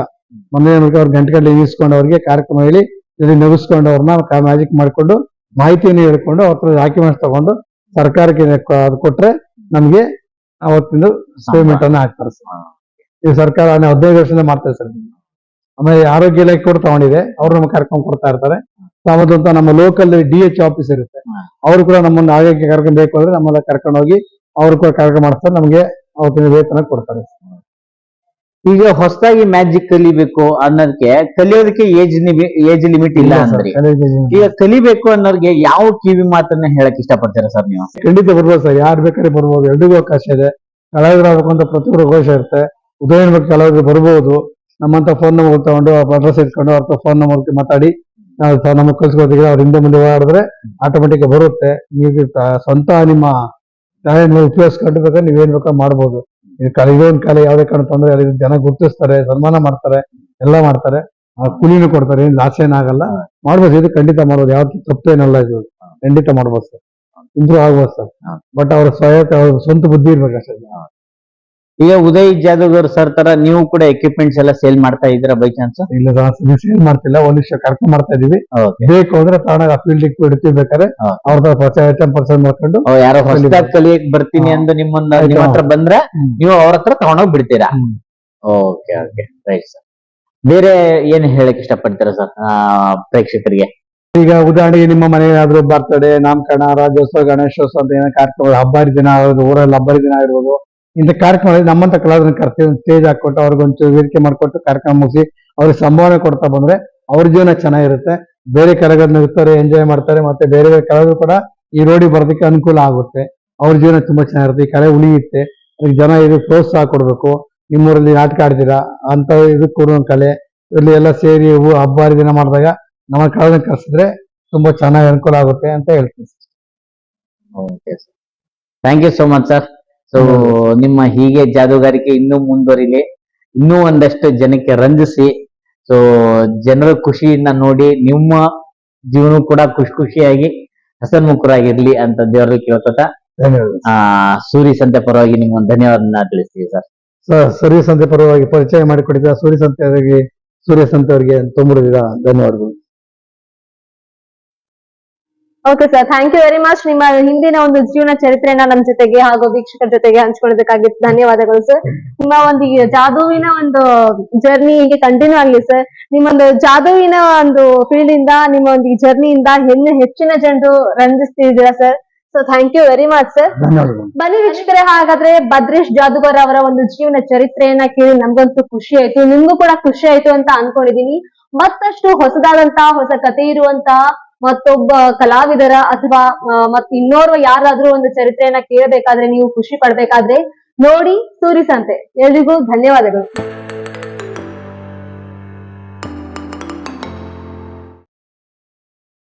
ಮನರಂಜನೆ ಮೂಲಕ ಅವ್ರ ಗಂಟೆಗಟ್ಟಲೆ ನಿಲ್ಲಿಸ್ಕೊಂಡು ಅವ್ರಿಗೆ ಕಾರ್ಯಕ್ರಮ ಹೇಳಿ ಇಲ್ಲಿ ನಗಿಸ್ಕೊಂಡು ಅವ್ರನ್ನ ಮ್ಯಾಜಿಕ್ ಮಾಡಿಕೊಂಡು ಮಾಹಿತಿಯನ್ನು ಹೇಳ್ಕೊಂಡು ಅವ್ರ ಹತ್ರ ಡಾಕ್ಯುಮೆಂಟ್ಸ್ ತಗೊಂಡು ಸರ್ಕಾರಕ್ಕೆ ಅದು ಕೊಟ್ರೆ ನಮ್ಗೆ ಅವತ್ತಿಂದ ಪೇಮೆಂಟ್ ಅನ್ನ ಹಾಕ್ತಾರೆ ಸರ್ ಈ ಸರ್ಕಾರ ಹದಿನೈದು ವರ್ಷದಿಂದ ಮಾಡ್ತಾರೆ ಸರ್. ಆಮೇಲೆ ಆರೋಗ್ಯ ಇಲಾಖೆ ಕೂಡ ತಗೊಂಡಿದೆ. ಅವರು ನಮ್ಗೆ ಕಾರ್ಯಕ್ರಮ ಕೊಡ್ತಾ ಇರ್ತಾರೆ. ಅಂತ ನಮ್ಮ ಲೋಕಲ್ ಡಿ ಎಚ್ ಆಫೀಸ್ ಇರುತ್ತೆ. ಅವರು ಕೂಡ ನಮ್ಮನ್ನ ಆರೋಗ್ಯ ಕಾರ್ಯಕ್ರಮ ಬೇಕು ಅಂದ್ರೆ ನಮ್ಮೆಲ್ಲ ಕರ್ಕೊಂಡು ಹೋಗಿ ಅವ್ರು ಕೂಡ ಕಾರ್ಯಕ್ರಮ ಮಾಡ್ತಾರೆ. ನಮಗೆ ಅವತ್ತಿನ ವೇತನ ಕೊಡ್ತಾರೆ. ಈಗ ಹೊಸದಾಗಿ ಮ್ಯಾಜಿಕ್ ಕಲಿಬೇಕು ಅನ್ನೋದಕ್ಕೆ ಕಲಿಯೋದಕ್ಕೆ ಏಜ್ ಏಜ್ ಲಿಮಿಟ್ ಇಲ್ಲ ಅಂದ್ರೆ. ಈಗ ಕಲಿಬೇಕು ಅನ್ನೋರಿಗೆ ಯಾವ ಕಿವಿ ಮಾತನ್ನ ಹೇಳಕ್ ಇಷ್ಟಪಡ್ತೀರಾ ಸರ್ ನೀವು? ಖಂಡಿತ ಬರ್ಬೋದು ಸರ್. ಯಾರು ಬೇಕಾದ್ರೆ ಬರ್ಬೋದು. ಎಲ್ರಿಗೂ ಅವಕಾಶ ಇದೆ. ಕಲಾವಿದರಾಗಬೇಕು ಅಂತ ಪ್ರತಿಯೊಬ್ಬರು ಘೋಷ ಇರುತ್ತೆ. ಉದಯನ ಬಗ್ಗೆ ಕೆಲವರಿಗೆ ಬರ್ಬೋದು ನಮ್ಮಂತ ಫೋನ್ ನಂಬರ್ ತಗೊಂಡು ಅಡ್ರೆಸ್ ಇಟ್ಕೊಂಡು ಅವ್ರ ಫೋನ್ ನಂಬರ್ ಮಾತಾಡಿ ನಾವು ನಮಗೆ ಕಳ್ಸ್ಕೊಳ್ತೀವಿ ಅವ್ರ ಹಿಂದೆ ಮುಂದೆ ಓಡಾಡಿದ್ರೆ ಆಟೋಮೆಟಿಕ್ ಬರುತ್ತೆ. ನೀವು ಸ್ವಂತ ನಿಮ್ಮ ಟ್ಯಾಲೆಂಟ್ ಉಪಯೋಗಿಸ್ಕೊಂಡು ಬೇಕಾದ್ರೆ ನೀವೇನ್ ಬೇಕಾದ್ರೆ ಮಾಡ್ಬೋದು. ಇದೊಂದು ಕಲೆ ಯಾವುದೇ ಕಾರಣ ತೊಂದರೆ ಇಲ್ಲ. ಜನ ಗುರುತಿಸ್ತಾರೆ ಸನ್ಮಾನ ಮಾಡ್ತಾರೆ ಎಲ್ಲ ಮಾಡ್ತಾರೆ. ಆ ಕೂಲಿನೂ ಕೊಡ್ತಾರೆ. ಏನು ಲಾಸ್ ಏನಾಗಲ್ಲ. ಮಾಡ್ಬೋದು. ಇದು ಖಂಡಿತ ಮಾಡ್ಬೋದು. ತಪ್ಪು ಏನಲ್ಲ ಇದು. ಖಂಡಿತ ಮಾಡ್ಬೋದು ಸರ್. ಇಂಪ್ರೂವ್ ಆಗ್ಬೋದು ಸರ್. ಬಟ್ ಅವ್ರ ಸ್ವಯಂ ಅವ್ರ ಸ್ವಂತ ಬುದ್ಧಿ ಇರ್ಬೇಕಷ್ಟೇ. ಈಗ ಉದಯ್ ಜಾದವ್ಗರ್ ಸರ್ ತರ ನೀವು ಕೂಡ ಎಕ್ವಿಪ್ಮೆಂಟ್ಸ್ ಎಲ್ಲ ಸೇಲ್ ಮಾಡ್ತಾ ಇದ್ದೀರಾ ಬೈ ಚಾನ್ಸ್ ಇಲ್ಲ ಸರ್ ಸೇಲ್ ಮಾಡ್ತಿಲ್ಲ. ಒಂದು ಕರ್ಕೊಂಡ್ ಮಾಡ್ತಾ ಇದೀವಿ. ಬೇಕು ಅಂದ್ರೆ ತಗೊಂಡಾಗ ಫೀಲ್ಡ್ ಇಡ್ತೀವಿ ಬೇಕಾದ್ರೆ. ಅವ್ರ ಐಟಮ್ ಪರ್ಸನ್ ಮಾಡ್ಕೊಂಡು ಯಾರೋ ಹೊಸದಾಗಿ ಕಲಿಯಕ್ ಬರ್ತೀನಿ ಅಂತ ಅಂದು ನಿಮ್ಮನ್ನ. ನಿಮ್ಮ ಹತ್ರ ಬಂದ್ರೆ. ನೀವು ಅವ್ರ ಹತ್ರ ತಗೊಂಡೋಗ್ ಬಿಡ್ತೀರಾ? ಓಕೆ ಓಕೆ ರೈಟ್ ಸರ್ ಬೇರೆ ಏನ್ ಹೇಳಕ್ ಇಷ್ಟಪಡ್ತೀರಾ ಸರ್ ಪ್ರೇಕ್ಷಕರಿಗೆ? ಈಗ ಉದಾಹರಣೆಗೆ ನಿಮ್ಮ ಮನೆ ಏನಾದ್ರು ಬರ್ತಡೆ ನಾಮಕರಣ ರಾಜ್ಯೋತ್ಸವ ಗಣೇಶೋತ್ಸವ ಅಂತ ಏನೋ ಕಾರ್ಯಕ್ರಮ ಹಬ್ಬ ದಿನ ಆಗಿರ್ಬೋದು ಊರಲ್ಲಿ ಹಬ್ಬ ದಿನ ಆಗಿರ್ಬೋದು ಇಂಥ ಕಾರ್ಯಕ್ರಮದಲ್ಲಿ ನಮ್ಮಂತ ಕಲಾವಿದರನ್ನ ಕರ್ತೀವಿ ಒಂದು ಸ್ಟೇಜ್ ಹಾಕೊಟ್ಟು ಅವ್ರಿಗೊಂಚೂರು ವೇದಿಕೆ ಮಾಡಿಕೊಟ್ಟು ಕಾರ್ಯಕ್ರಮ ಮುಗಿಸಿ ಅವ್ರಿಗೆ ಸಂಭಾವನೆ ಕೊಡ್ತಾ ಬಂದ್ರೆ ಅವ್ರ ಜೀವನ ಚೆನ್ನಾಗಿರುತ್ತೆ. ಬೇರೆ ಕಲಾವಿದರನ್ನ ಇರ್ತಾರೆ ಎಂಜಾಯ್ ಮಾಡ್ತಾರೆ, ಮತ್ತೆ ಬೇರೆ ಬೇರೆ ಕಲಾವಿದರು ಕೂಡ ಈ ರೋಡಿಗೆ ಬರೋದಕ್ಕೆ ಅನುಕೂಲ ಆಗುತ್ತೆ. ಅವ್ರ ಜೀವನ ತುಂಬಾ ಚೆನ್ನಾಗಿರುತ್ತೆ. ಈ ಕಲೆ ಉಳಿಯುತ್ತೆ. ಅದಕ್ಕೆ ಜನ ಇದು ಪ್ರೋತ್ಸಾಹ ಕೊಡ್ಬೇಕು. ನಿಮ್ಮೂರಲ್ಲಿ ನಾಟಕ ಆಡ್ತೀರಾ? ಅಂತ ಇದು ಕೊಡುವ ಕಲೆ. ಇಲ್ಲಿ ಎಲ್ಲ ಸೇರಿ ಹಬ್ಬ, ಹರಿದಿನ ದಿನ ಮಾಡಿದಾಗ ನಮ್ಮ ಕಲಾವಿದನ್ನ ಕರೆಸಿದ್ರೆ ತುಂಬಾ ಚೆನ್ನಾಗಿ ಅನುಕೂಲ ಆಗುತ್ತೆ ಅಂತ ಹೇಳ್ತೀನಿ. Thank you so much sir so ನಿಮ್ಮ ಹೀಗೆ ಜಾದೂಗಾರಿಕೆ ಇನ್ನೂ ಮುಂದುವರಿಲಿ ಇನ್ನೂ ಒಂದಷ್ಟು ಜನಕ್ಕೆ ರಂಜಿಸಿ ಸೊ ಜನರ ಖುಷಿಯಿಂದ ನೋಡಿ ನಿಮ್ಮ ಜೀವನ ಕೂಡ ಖುಷಿ ಖುಷಿಯಾಗಿ ಹಸನ್ಮುಖರಾಗಿರ್ಲಿ ಅಂತ ದೇವರಲ್ಲಿ ಕೇಳ್ಕೊತ ಧನ್ಯವಾದ ಆ ಸೂರಿ ಸಂತೆ ಪರವಾಗಿ ನಿಮ್ಮ ಧನ್ಯವಾದ ತಿಳಿಸ್ತೀವಿ ಸರ್. ಸರ್ ಸೂರ್ಯ ಸಂತೆ ಪರವಾಗಿ ಪರಿಚಯ ಮಾಡಿಕೊಟ್ಟಿದ್ದ ಸೂರ್ಯ ಸಂತೆ ಅವರಿಗೆ ಸೂರ್ಯ ಸಂತೆ ಅವರಿಗೆ ತುಂಬಿದ ಧನ್ಯವಾದಗಳು. Okay sir thank you very much ನಿಮ್ಮ ಹಿಂದಿನ ಒಂದು ಜೀವನ ಚರಿತ್ರೆಯನ್ನ ನಮ್ಮ ಜೊತೆಗೆ ಹಾಗೂ ವೀಕ್ಷಕರ ಜೊತೆಗೆ ಹಂಚ್ಕೊಳ್ಳೋದಕ್ಕಾಗಿ ಧನ್ಯವಾದಗಳು ಸರ್ ನಿಮ್ಮ ಒಂದು ಜಾದುವಿನ ಒಂದು ಜರ್ನಿ ಹೀಗೆ ಕಂಟಿನ್ಯೂ ಆಗ್ಲಿ ಸರ್ ನಿಮ್ಮೊಂದು ಜಾದುವಿನ ಒಂದು ಫೀಲ್ಡ್ ಇಂದ ನಿಮ್ಮ ಒಂದು ಈ ಜರ್ನಿಯಿಂದ ಹೆಣ್ಣು ಹೆಚ್ಚಿನ ಜನರು ರಂಜಿಸ್ತಿದ್ದೀರಾ sir so thank you very much sir ಬನ್ನಿ ವೀಕ್ಷಕರೇ ಹಾಗಾದ್ರೆ ಭದ್ರೇಶ್ ಜಾದುಗರ್ ಅವರ ಒಂದು ಜೀವನ ಚರಿತ್ರೆಯನ್ನ ಕೇಳಿ ನಮ್ಗಂತೂ ಖುಷಿ ಆಯ್ತು. ನಿಮ್ಗೂ ಕೂಡ ಖುಷಿ ಆಯ್ತು ಅಂತ ಅನ್ಕೊಂಡಿದೀನಿ. ಮತ್ತಷ್ಟು ಹೊಸದಾದಂತಹ ಹೊಸ ಕಥೆ ಇರುವಂತಹ ಮತ್ತೊಬ್ಬ ಕಲಾವಿದರ ಅಥವಾ ಮತ್ ಇನ್ನೋರ್ವ ಯಾರಾದ್ರೂ ಒಂದು ಚರಿತ್ರೆಯನ್ನ ಕೇಳಬೇಕಾದ್ರೆ ನೀವು ಖುಷಿ ಪಡ್ಬೇಕಾದ್ರೆ ನೋಡಿ ಸೂರಿಸಂತೆ ಎಲ್ರಿಗೂ ಧನ್ಯವಾದಗಳು.